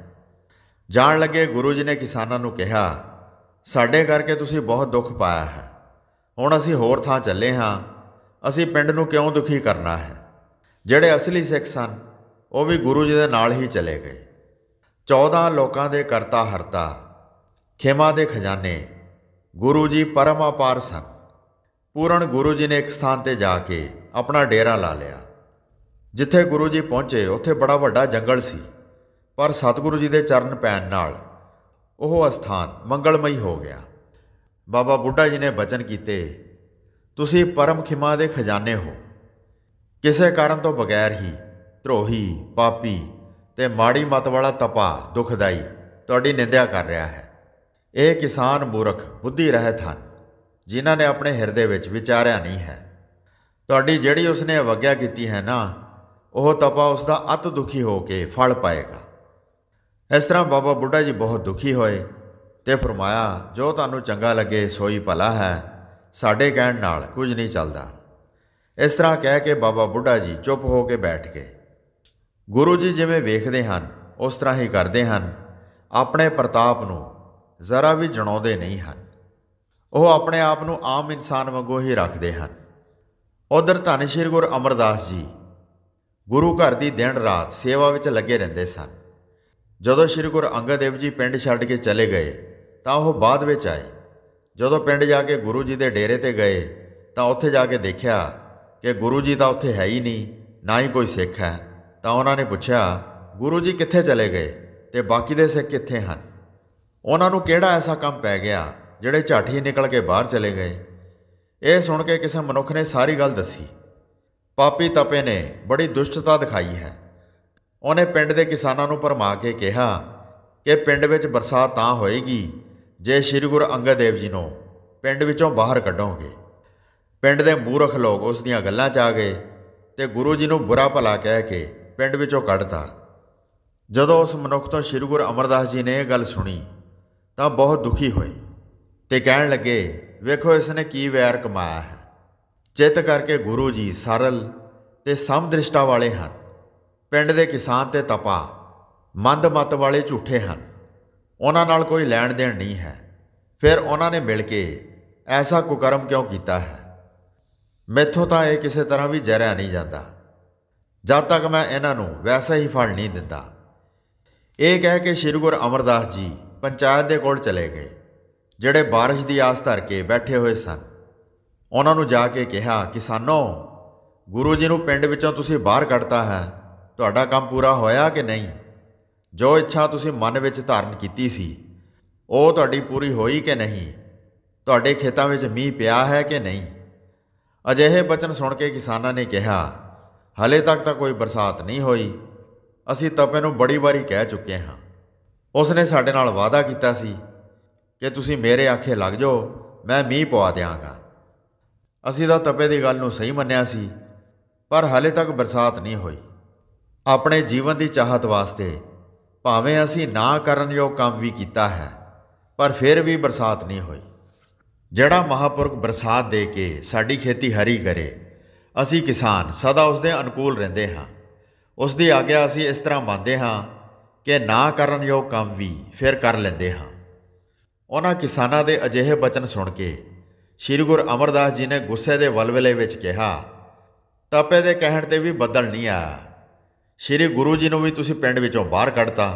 ਜਾਣ ਲੱਗੇ ਗੁਰੂ ਜੀ ਨੇ ਕਿਸਾਨਾਂ ਨੂੰ ਕਿਹਾ, ਸਾਡੇ ਕਰਕੇ ਤੁਸੀਂ ਬਹੁਤ ਦੁੱਖ ਪਾਇਆ ਹੈ। ਹੁਣ ਅਸੀਂ ਹੋਰ ਥਾਂ ਚੱਲੇ ਹਾਂ ਅਸੀਂ ਪਿੰਡ ਨੂੰ ਕਿਉਂ ਦੁਖੀ ਕਰਨਾ ਹੈ? ਜਿਹੜੇ ਅਸਲੀ ਸਿੱਖ ਸਨ, ਉਹ ਵੀ ਗੁਰੂ ਜੀ ਦੇ ਨਾਲ ਹੀ ਚਲੇ ਗਏ। 14 ਲੋਕਾਂ ਦੇ ਕਰਤਾ ਹਰਤਾ, ਖੇਮਾ ਦੇ ਖਜ਼ਾਨੇ, ਗੁਰੂ ਜੀ ਪਰਮ ਅਪਾਰ ਸਨ। ਪੂਰਨ ਗੁਰੂ ਜੀ ਨੇ ਇੱਕ ਸਥਾਨ ਤੇ ਜਾ ਕੇ ਆਪਣਾ ਡੇਰਾ ਲਾ ਲਿਆ। ਜਿੱਥੇ ਗੁਰੂ ਜੀ ਪਹੁੰਚੇ, ਉੱਥੇ ਬੜਾ ਵੱਡਾ ਜੰਗਲ ਸੀ। ਪਰ ਸਤਿਗੁਰੂ ਜੀ ਦੇ ਚਰਨ ਪੈਣ ਨਾਲ ਉਹ ਅਸਥਾਨ ਮੰਗਲਮਈ ਹੋ ਗਿਆ। ਬਾਬਾ ਬੁੱਢਾ ਜੀ ਨੇ ਬਚਨ ਕੀਤੇ ਤੁਸੀਂ ਪਰਮ ਖਿਮਾ ਦੇ ਖਜ਼ਾਨੇ ਹੋ। ਕਿਸੇ ਕਾਰਨ ਤੋਂ ਬਗੈਰ ਹੀ ਧਰੋਹੀ, ਪਾਪੀ ਤੇ ਮਾੜੀ ਮਤ ਵਾਲਾ ਤਪਾ ਦੁਖਦਾਈ ਤੁਹਾਡੀ ਨਿੰਦਿਆ ਕਰ ਰਿਹਾ ਹੈ। ਇਹ ਕਿਸਾਨ ਮੂਰਖ ਬੁੱਧੀ ਰਹਿਤ ਹਨ, ਜਿਨ੍ਹਾਂ ਨੇ ਆਪਣੇ ਹਿਰਦੇ ਵਿੱਚ ਵਿਚਾਰਿਆ ਨਹੀਂ ਹੈ। ਤੁਹਾਡੀ ਜਿਹੜੀ ਉਸਨੇ ਅਵਗਿਆ ਕੀਤੀ ਹੈ ਨਾ, ਉਹ ਤਪਾ ਉਸ ਦਾ ਅਤ ਦੁਖੀ ਹੋ ਕੇ ਫਲ ਪਾਏਗਾ। ਇਸ ਤਰ੍ਹਾਂ ਬਾਬਾ ਬੁੱਢਾ ਜੀ ਬਹੁਤ ਦੁਖੀ ਹੋਏ ਤੇ ਫਰਮਾਇਆ, ਜੋ ਤੁਹਾਨੂੰ ਚੰਗਾ ਲੱਗੇ ਸੋਈ ਭਲਾ ਹੈ ਸਾਡੇ ਕਹਿਣ ਨਾਲ ਕੁਝ ਨਹੀਂ ਚੱਲਦਾ। ਇਸ ਤਰ੍ਹਾਂ ਕਹਿ ਕੇ ਬਾਬਾ ਬੁੱਢਾ ਜੀ ਚੁੱਪ ਹੋ ਕੇ ਬੈਠ ਗਏ। ਗੁਰੂ ਜੀ ਜਿਵੇਂ ਵੇਖਦੇ ਹਨ, ਉਸ ਤਰ੍ਹਾਂ ਹੀ ਕਰਦੇ ਹਨ। ਆਪਣੇ ਪ੍ਰਤਾਪ ਨੂੰ ਜ਼ਰਾ ਵੀ ਜਣਾਉਂਦੇ ਨਹੀਂ ਹਨ। ਉਹ ਆਪਣੇ ਆਪ ਨੂੰ ਆਮ ਇਨਸਾਨ ਵਾਂਗੂ ਹੀ ਰੱਖਦੇ ਹਨ। ਉਧਰ ਧੰਨ ਸ਼੍ਰੀ ਗੁਰੂ ਅਮਰਦਾਸ ਜੀ ਗੁਰੂ ਘਰ ਦੀ ਦਿਨ ਰਾਤ ਸੇਵਾ ਵਿੱਚ ਲੱਗੇ ਰਹਿੰਦੇ ਸਨ। ਜਦੋਂ ਸ਼੍ਰੀ ਗੁਰੂ ਅੰਗਦ ਦੇਵ ਜੀ ਪਿੰਡ ਛੱਡ ਕੇ ਚਲੇ ਗਏ, ਤਾਂ ਉਹ ਬਾਅਦ ਵਿੱਚ ਆਏ। ਜਦੋਂ ਪਿੰਡ ਜਾ ਕੇ ਗੁਰੂ ਜੀ ਦੇ ਡੇਰੇ ਤੇ ਗਏ ਤਾਂ ਉੱਥੇ ਜਾ ਕੇ ਦੇਖਿਆ ਕਿ ਗੁਰੂ ਜੀ ਤਾਂ ਉੱਥੇ ਹੈ ਹੀ ਨਹੀਂ, ਨਾ ਹੀ ਕੋਈ ਸਿੱਖ ਹੈ। ਤਾਂ ਉਹਨਾਂ ਨੇ ਪੁੱਛਿਆ, ਗੁਰੂ ਜੀ ਕਿੱਥੇ ਚਲੇ ਗਏ ਤੇ ਬਾਕੀ ਦੇ ਸਿੱਖ ਕਿੱਥੇ ਹਨ? ਉਹਨਾਂ ਨੂੰ ਕਿਹੜਾ ਐਸਾ ਕੰਮ ਪੈ ਗਿਆ ਜਿਹੜੇ ਝੱਟ ਹੀ ਨਿਕਲ ਕੇ ਬਾਹਰ ਚਲੇ ਗਏ? ਇਹ ਸੁਣ ਕੇ ਕਿਸੇ ਮਨੁੱਖ ਨੇ ਸਾਰੀ ਗੱਲ ਦੱਸੀ। ਪਾਪੀ ਤਪੇ ਨੇ, ਬੜੀ ਦੁਸ਼ਟਤਾ ਦਿਖਾਈ ਹੈ। ਉਹਨੇ ਪਿੰਡ ਦੇ ਕਿਸਾਨਾਂ ਨੂੰ ਭਰਮਾ ਕੇ ਕਿਹਾ ਕਿ ਪਿੰਡ ਵਿੱਚ ਬਰਸਾਤ ਤਾਂ ਹੋਏਗੀ ਜੇ ਸ੍ਰੀ ਗੁਰੂ ਅੰਗਦ ਦੇਵ ਜੀ ਨੂੰ ਪਿੰਡ ਵਿੱਚੋਂ ਬਾਹਰ ਕੱਢੋਗੇ, ਪਿੰਡ ਦੇ ਮੂਰਖ ਲੋਕ ਉਸ ਦੀਆਂ ਗੱਲਾਂ 'ਚ ਆ ਗਏ ਤੇ ਗੁਰੂ ਜੀ ਨੂੰ ਬੁਰਾ ਭਲਾ ਕਹਿ ਕੇ ਪਿੰਡ ਵਿੱਚੋਂ ਕੱਢਤਾ। ਜਦੋਂ ਉਸ ਮਨੁੱਖ ਤੋਂ ਸ੍ਰੀ ਗੁਰੂ ਅਮਰਦਾਸ ਜੀ ਨੇ ਇਹ ਗੱਲ ਸੁਣੀ, ਤਾਂ ਬਹੁਤ ਦੁਖੀ ਹੋਏ ਤੇ ਕਹਿਣ ਲੱਗੇ, ਵੇਖੋ, ਇਸ ਨੇ ਕੀ ਵੈਰ ਕਮਾਇਆ ਹੈ। ਚਿੱਤ ਕਰਕੇ ਗੁਰੂ ਜੀ ਸਰਲ ਤੇ ਸਮਦ੍ਰਿਸ਼ਟਾ ਵਾਲੇ ਹਨ। ਪਿੰਡ ਦੇ ਕਿਸਾਨ ਤੇ ਤਪਾ ਮੰਦ ਮਤ ਵਾਲੇ ਝੂਠੇ ਹਨ। ਉਹਨਾਂ ਨਾਲ ਕੋਈ ਲੈਣ ਦੇਣ ਨਹੀਂ ਹੈ। ਫਿਰ ਉਹਨਾਂ ਨੇ ਮਿਲ ਕੇ ਐਸਾ ਕੁਕਰਮ ਕਿਉਂ ਕੀਤਾ ਹੈ? ਮੈਥੋਂ ਤਾਂ ਇਹ ਕਿਸੇ ਤਰ੍ਹਾਂ ਵੀ ਜਰਿਆ ਨਹੀਂ ਜਾਂਦਾ। ਜਦ ਤੱਕ ਮੈਂ ਇਹਨਾਂ ਨੂੰ ਵੈਸਾ ਹੀ ਫਲ ਨਹੀਂ ਦਿੰਦਾ। ਇਹ ਕਹਿ ਕੇ ਸ੍ਰੀ ਗੁਰੂ ਅਮਰਦਾਸ ਜੀ ਪੰਚਾਇਤ ਦੇ ਕੋਲ ਚਲੇ ਗਏ, ਜਿਹੜੇ ਬਾਰਿਸ਼ ਦੀ ਆਸ ਧਰ ਕੇ ਬੈਠੇ ਹੋਏ ਸਨ। ਉਹਨਾਂ ਨੂੰ ਜਾ ਕੇ ਕਿਹਾ, ਕਿਸਾਨੋ, ਗੁਰੂ ਜੀ ਨੂੰ ਪਿੰਡ ਵਿੱਚੋਂ ਤੁਸੀਂ ਬਾਹਰ ਕੱਢਤਾ ਹੈ। ਤੁਹਾਡਾ ਕੰਮ ਪੂਰਾ ਹੋਇਆ ਕਿ ਨਹੀਂ? ਜੋ ਇੱਛਾ ਤੁਸੀਂ ਮਨ ਵਿੱਚ ਧਾਰਨ ਕੀਤੀ ਸੀ, ਉਹ ਤੁਹਾਡੀ ਪੂਰੀ ਹੋਈ ਕਿ ਨਹੀਂ? ਤੁਹਾਡੇ ਖੇਤਾਂ ਵਿੱਚ ਮੀਂਹ ਪਿਆ ਹੈ ਕਿ ਨਹੀਂ? ਅਜਿਹੇ ਬਚਨ ਸੁਣ ਕੇ ਕਿਸਾਨਾਂ ਨੇ ਕਿਹਾ, ਹਲੇ ਤੱਕ ਤਾਂ ਕੋਈ ਬਰਸਾਤ ਨਹੀਂ ਹੋਈ। ਅਸੀਂ ਤਪੇ ਨੂੰ ਬੜੀ ਵਾਰੀ ਕਹਿ ਚੁੱਕੇ ਹਾਂ। ਉਸ ਨੇ ਸਾਡੇ ਨਾਲ ਵਾਅਦਾ ਕੀਤਾ ਸੀ ਕਿ ਤੁਸੀਂ ਮੇਰੇ ਆਖੇ ਲੱਗ ਜਾਓ, ਮੈਂ ਮੀਂਹ ਪਵਾ ਦਿਆਂਗਾ। ਅਸੀਂ ਤਾਂ ਤਪੇ ਦੀ ਗੱਲ ਨੂੰ ਸਹੀ ਮੰਨਿਆ ਸੀ, ਪਰ ਹਲੇ ਤੱਕ ਬਰਸਾਤ ਨਹੀਂ ਹੋਈ। ਆਪਣੇ ਜੀਵਨ ਦੀ ਚਾਹਤ ਵਾਸਤੇ ਭਾਵੇਂ ਅਸੀਂ ਨਾ ਕਰਨ ਯੋਗ ਕੰਮ ਵੀ ਕੀਤਾ ਹੈ, ਪਰ ਫਿਰ ਵੀ ਬਰਸਾਤ ਨਹੀਂ ਹੋਈ। ਜਿਹੜਾ ਮਹਾਪੁਰਖ ਬਰਸਾਤ ਦੇ ਕੇ ਸਾਡੀ ਖੇਤੀ ਹਰੀ ਕਰੇ, ਅਸੀਂ ਕਿਸਾਨ ਸਦਾ ਉਸ ਦੇ ਅਨੁਕੂਲ ਰਹਿੰਦੇ ਹਾਂ। ਉਸ ਦੀ ਆਗਿਆ ਅਸੀਂ ਇਸ ਤਰ੍ਹਾਂ ਮੰਨਦੇ ਹਾਂ ਕਿ ਨਾ ਕਰਨ ਯੋਗ ਕੰਮ ਵੀ ਫਿਰ ਕਰ ਲੈਂਦੇ ਹਾਂ। ਉਹਨਾਂ ਕਿਸਾਨਾਂ ਦੇ ਅਜਿਹੇ ਬਚਨ ਸੁਣ ਕੇ ਸ੍ਰੀ ਗੁਰੂ ਅਮਰਦਾਸ ਜੀ ਨੇ ਗੁੱਸੇ ਦੇ ਵਲਵਲੇ ਵਿੱਚ ਕਿਹਾ, ਤਪੇ ਦੇ ਕਹਿਣ ਤੇ ਵੀ ਬਦਲ ਨਹੀਂ ਆਇਆ। ਸ੍ਰੀ ਗੁਰੂ ਜੀ ਨੂੰ ਵੀ ਤੁਸੀਂ ਪਿੰਡ ਵਿੱਚੋਂ ਬਾਹਰ ਕੱਢਤਾ।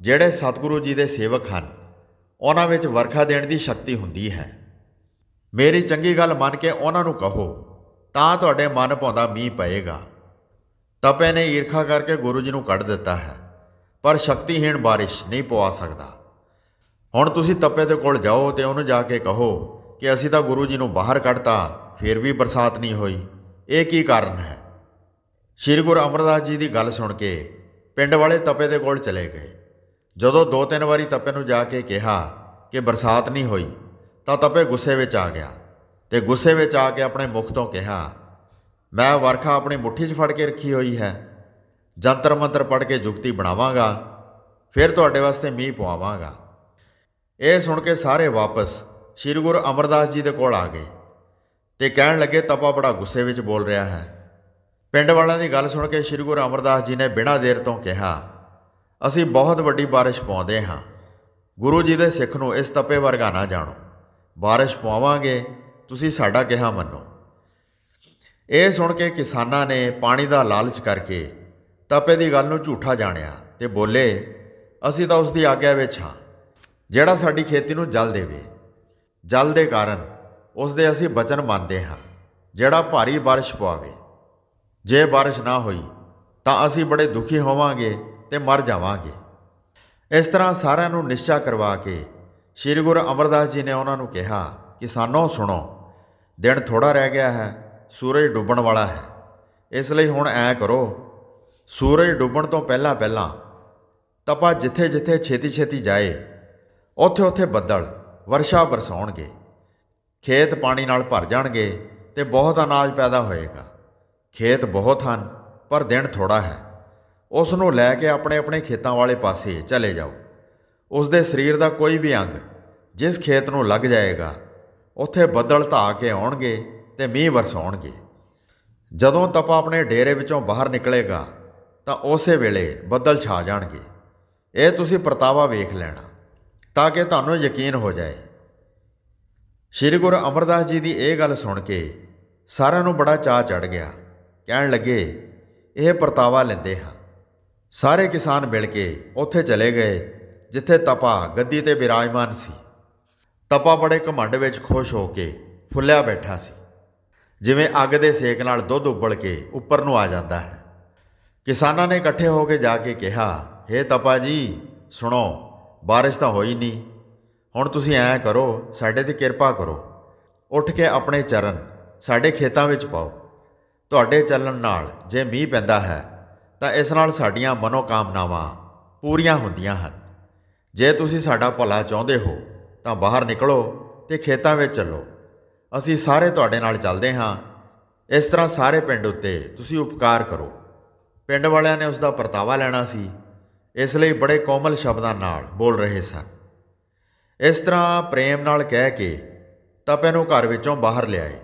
ਜਿਹੜੇ ਸਤਿਗੁਰੂ ਜੀ ਦੇ ਸੇਵਕ ਹਨ, ਉਹਨਾਂ ਵਿੱਚ ਵਰਖਾ ਦੇਣ ਦੀ ਸ਼ਕਤੀ ਹੁੰਦੀ ਹੈ। ਮੇਰੀ ਚੰਗੀ ਗੱਲ ਮੰਨ ਕੇ ਉਹਨਾਂ ਨੂੰ ਕਹੋ, ਤਾਂ ਤੁਹਾਡੇ ਮਨ ਭਾਉਂਦਾ ਮੀਂਹ ਪਏਗਾ। ਤਪੇ ਨੇ ਈਰਖਾ ਕਰਕੇ ਗੁਰੂ ਜੀ ਨੂੰ ਕੱਢ ਦਿੱਤਾ ਹੈ, ਪਰ ਸ਼ਕਤੀਹੀਣ ਬਾਰਿਸ਼ ਨਹੀਂ ਪਵਾ ਸਕਦਾ। ਹੁਣ ਤੁਸੀਂ ਤਪੇ ਦੇ ਕੋਲ ਜਾਓ ਤੇ ਉਹਨੂੰ ਜਾ ਕੇ ਕਹੋ ਕਿ ਅਸੀਂ ਤਾਂ ਗੁਰੂ ਜੀ ਨੂੰ ਬਾਹਰ ਕੱਢਤਾ, ਫਿਰ ਵੀ ਬਰਸਾਤ ਨਹੀਂ ਹੋਈ। ਇਹ ਕੀ ਕਾਰਨ ਹੈ? ਸ਼੍ਰੀ ਗੁਰੂ ਅਮਰਦਾਸ ਜੀ ਦੀ ਗੱਲ ਸੁਣ ਕੇ ਪਿੰਡ ਵਾਲੇ ਤਪੇ ਦੇ ਕੋਲ ਚਲੇ ਗਏ। ਜਦੋਂ ਦੋ ਤਿੰਨ ਵਾਰੀ ਤਪੇ ਨੂੰ ਜਾ ਕੇ ਕਿਹਾ ਕਿ ਬਰਸਾਤ ਨਹੀਂ ਹੋਈ, ਤਾਂ ਤਪੇ ਗੁੱਸੇ ਵਿੱਚ ਆ ਗਿਆ ਤੇ ਗੁੱਸੇ ਵਿੱਚ ਆ ਕੇ ਆਪਣੇ ਮੁਖ ਤੋਂ ਕਿਹਾ, ਮੈਂ ਵਰਖਾ ਆਪਣੀ ਮੁੱਠੀ 'ਚ ਫੜ ਕੇ ਰੱਖੀ ਹੋਈ ਹੈ। ਜੰਤਰ ਮੰਤਰ ਪੜ ਕੇ ਜੁਗਤੀ ਬਣਾਵਾਂਗਾ, ਫਿਰ ਤੁਹਾਡੇ ਵਾਸਤੇ ਮੀਂਹ ਪਵਾਵਾਂਗਾ। ਇਹ ਸੁਣ ਕੇ ਸਾਰੇ ਵਾਪਸ ਸ਼੍ਰੀ ਗੁਰੂ ਅਮਰਦਾਸ ਜੀ ਦੇ ਕੋਲ ਆ ਗਏ ਤੇ ਕਹਿਣ ਲੱਗੇ, ਤਪਾ ਬੜਾ ਗੁੱਸੇ ਵਿੱਚ ਬੋਲ ਰਿਹਾ ਹੈ। ਪਿੰਡ ਵਾਲਿਆਂ ਦੀ ਗੱਲ ਸੁਣ ਕੇ ਸ਼੍ਰੀ ਗੁਰੂ ਅਮਰਦਾਸ ਜੀ ਨੇ ਬਿਨਾਂ ਦੇਰ ਤੋਂ ਕਿਹਾ, ਅਸੀਂ ਬਹੁਤ ਵੱਡੀ ਬਾਰਿਸ਼ ਪਾਉਂਦੇ ਹਾਂ। ਗੁਰੂ ਜੀ ਦੇ ਸਿੱਖ ਨੂੰ ਇਸ ਤਪੇ ਵਰਗਾ ਨਾ ਜਾਣੋ। ਬਾਰਿਸ਼ ਪਾਵਾਂਗੇ, ਤੁਸੀਂ ਸਾਡਾ ਕਿਹਾ ਮੰਨੋ। ਇਹ ਸੁਣ ਕੇ ਕਿਸਾਨਾਂ ਨੇ ਪਾਣੀ ਦਾ ਲਾਲਚ ਕਰਕੇ ਤਪੇ ਦੀ ਗੱਲ ਨੂੰ ਝੂਠਾ ਜਾਣਿਆ ਤੇ ਬੋਲੇ, ਅਸੀਂ ਤਾਂ ਉਸ ਦੀ ਆਗਿਆ ਵਿੱਚ ਹਾਂ। ਜਿਹੜਾ ਸਾਡੀ ਖੇਤੀ ਨੂੰ ਜਲ ਦੇਵੇ, ਜਲ ਦੇ ਕਾਰਨ ਉਸ ਦੇ ਅਸੀਂ ਬਚਨ ਮੰਨਦੇ ਹਾਂ। ਜਿਹੜਾ ਭਾਰੀ ਬਾਰਿਸ਼ ਪਵਾਵੇ ਜੇ ਬਾਰਿਸ਼ ਨਾ ਹੋਈ, ਤਾਂ ਅਸੀਂ ਬੜੇ ਦੁਖੀ ਹੋਵਾਂਗੇ ਤੇ ਮਰ ਜਾਵਾਂਗੇ। ਇਸ ਤਰ੍ਹਾਂ ਸਾਰਿਆਂ ਨੂੰ ਨਿਸ਼ਚਾ ਕਰਵਾ ਕੇ ਸ੍ਰੀ ਗੁਰੂ ਅਮਰਦਾਸ ਜੀ ਨੇ ਉਹਨਾਂ ਨੂੰ ਕਿਹਾ ਕਿ ਸਾਨੋ ਸੁਣੋ, ਦਿਨ ਥੋੜਾ ਰਹਿ ਗਿਆ ਹੈ, ਸੂਰਜ ਡੁੱਬਣ ਵਾਲਾ ਹੈ। ਇਸ ਲਈ ਹੁਣ ਐ ਕਰੋ, ਸੂਰਜ ਡੁੱਬਣ ਤੋਂ ਪਹਿਲਾਂ ਪਹਿਲਾਂ ਤਪਾ ਜਿੱਥੇ ਜਿੱਥੇ ਛੇਤੀ ਛੇਤੀ ਜਾਏ, ਉੱਥੇ ਉੱਥੇ ਬੱਦਲ, ਵਰਸ਼ਾ ਬਰਸਾਉਣਗੇ ਖੇਤ ਪਾਣੀ ਨਾਲ ਭਰ ਜਾਣਗੇ ਤੇ ਬਹੁਤ ਅਨਾਜ ਪੈਦਾ ਹੋਏਗਾ। ਖੇਤ ਬਹੁਤ ਹਨ, ਪਰ ਦਿਨ ਥੋੜਾ ਹੈ। ਉਸ ਨੂੰ ਲੈ ਕੇ ਆਪਣੇ ਆਪਣੇ ਖੇਤਾਂ ਵਾਲੇ ਪਾਸੇ ਚਲੇ ਜਾਓ। ਉਸ ਦੇ ਸਰੀਰ ਦਾ ਕੋਈ ਵੀ ਅੰਗ, ਜਿਸ ਖੇਤ ਨੂੰ ਲੱਗ ਜਾਏਗਾ, ਉੱਥੇ ਬੱਦਲ ਧਾ ਕੇ ਆਉਣਗੇ ਤੇ ਮੀਂਹ ਵਰਸਾਉਣਗੇ। ਜਦੋਂ ਤਪਾ ਆਪਣੇ ਡੇਰੇ ਵਿੱਚੋਂ ਬਾਹਰ ਨਿਕਲੇਗਾ, ਤਾਂ ਉਸੇ ਵੇਲੇ ਬੱਦਲ ਛਾ ਜਾਣਗੇ। ਇਹ ਤੁਸੀਂ ਪਰਤਾਵਾ ਵੇਖ ਲੈਣਾ, ਤਾਂ ਕਿ ਤੁਹਾਨੂੰ ਯਕੀਨ ਹੋ ਜਾਏ। ਸ਼੍ਰੀ ਗੁਰੂ ਅਮਰਦਾਸ ਜੀ ਦੀ ਇਹ ਗੱਲ ਸੁਣ ਕੇ ਸਾਰਿਆਂ ਨੂੰ ਬੜਾ ਚਾਅ ਚੜ ਗਿਆ। ਕਹਿਣ ਲੱਗੇ, ਇਹ ਪਰਤਾਵਾ ਲੈਂਦੇ ਹਾਂ। ਸਾਰੇ ਕਿਸਾਨ ਮਿਲ ਕੇ ਉੱਥੇ ਚਲੇ ਗਏ, ਜਿੱਥੇ ਤਪਾ ਗੱਦੀ ਤੇ ਬਿਰਾਜਮਾਨ ਸੀ। ਤਪਾ ਬੜੇ ਘਮੰਡ ਵਿੱਚ ਖੁਸ਼ ਹੋ ਕੇ ਫੁੱਲਿਆ ਬੈਠਾ ਸੀ। ਜਿਵੇਂ ਅੱਗ ਦੇ ਸੇਕ ਨਾਲ ਦੁੱਧ ਉਬਲ ਕੇ ਉੱਪਰ ਨੂੰ ਆ ਜਾਂਦਾ ਹੈ। ਕਿਸਾਨਾਂ ਨੇ ਇਕੱਠੇ ਹੋ ਕੇ ਜਾ ਕੇ ਕਿਹਾ, ਹੇ ਤਪਾ ਜੀ, ਸੁਣੋ, ਬਾਰਿਸ਼ ਤਾਂ ਹੋਈ ਨਹੀਂ। ਹੁਣ ਤੁਸੀਂ ਐਂ ਕਰੋ, ਸਾਡੇ ਤੇ ਕਿਰਪਾ ਕਰੋ। ਉੱਠ ਕੇ ਆਪਣੇ ਚਰਨ ਸਾਡੇ ਖੇਤਾਂ ਵਿੱਚ ਪਾਓ। ਤੁਹਾਡੇ ਚੱਲਣ ਨਾਲ ਜੇ ਮੀਂਹ ਪੈਂਦਾ ਹੈ, ਤਾਂ ਇਸ ਨਾਲ ਸਾਡੀਆਂ ਮਨੋਕਾਮਨਾਵਾਂ ਪੂਰੀਆਂ ਹੁੰਦੀਆਂ ਹਨ। ਜੇ ਤੁਸੀਂ ਸਾਡਾ ਭਲਾ ਚਾਹੁੰਦੇ ਹੋ, ਤਾਂ ਬਾਹਰ ਨਿਕਲੋ ਤੇ ਖੇਤਾਂ ਵਿੱਚ ਚੱਲੋ। ਅਸੀਂ ਸਾਰੇ ਤੁਹਾਡੇ ਨਾਲ ਚੱਲਦੇ ਹਾਂ। ਇਸ ਤਰ੍ਹਾਂ ਸਾਰੇ ਪਿੰਡ ਉੱਤੇ ਤੁਸੀਂ ਉਪਕਾਰ ਕਰੋ। ਪਿੰਡ ਵਾਲਿਆਂ ਨੇ ਉਸ ਦਾ ਪਰਤਾਵਾ ਲੈਣਾ ਸੀ। ਇਸ ਲਈ ਬੜੇ ਕੋਮਲ ਸ਼ਬਦਾਂ ਨਾਲ ਬੋਲ ਰਹੇ ਸਨ। ਇਸ ਤਰ੍ਹਾਂ ਪ੍ਰੇਮ ਨਾਲ ਕਹਿ ਕੇ ਤਪੇ ਨੂੰ ਘਰ ਵਿੱਚੋਂ ਬਾਹਰ ਲਿਆਏ।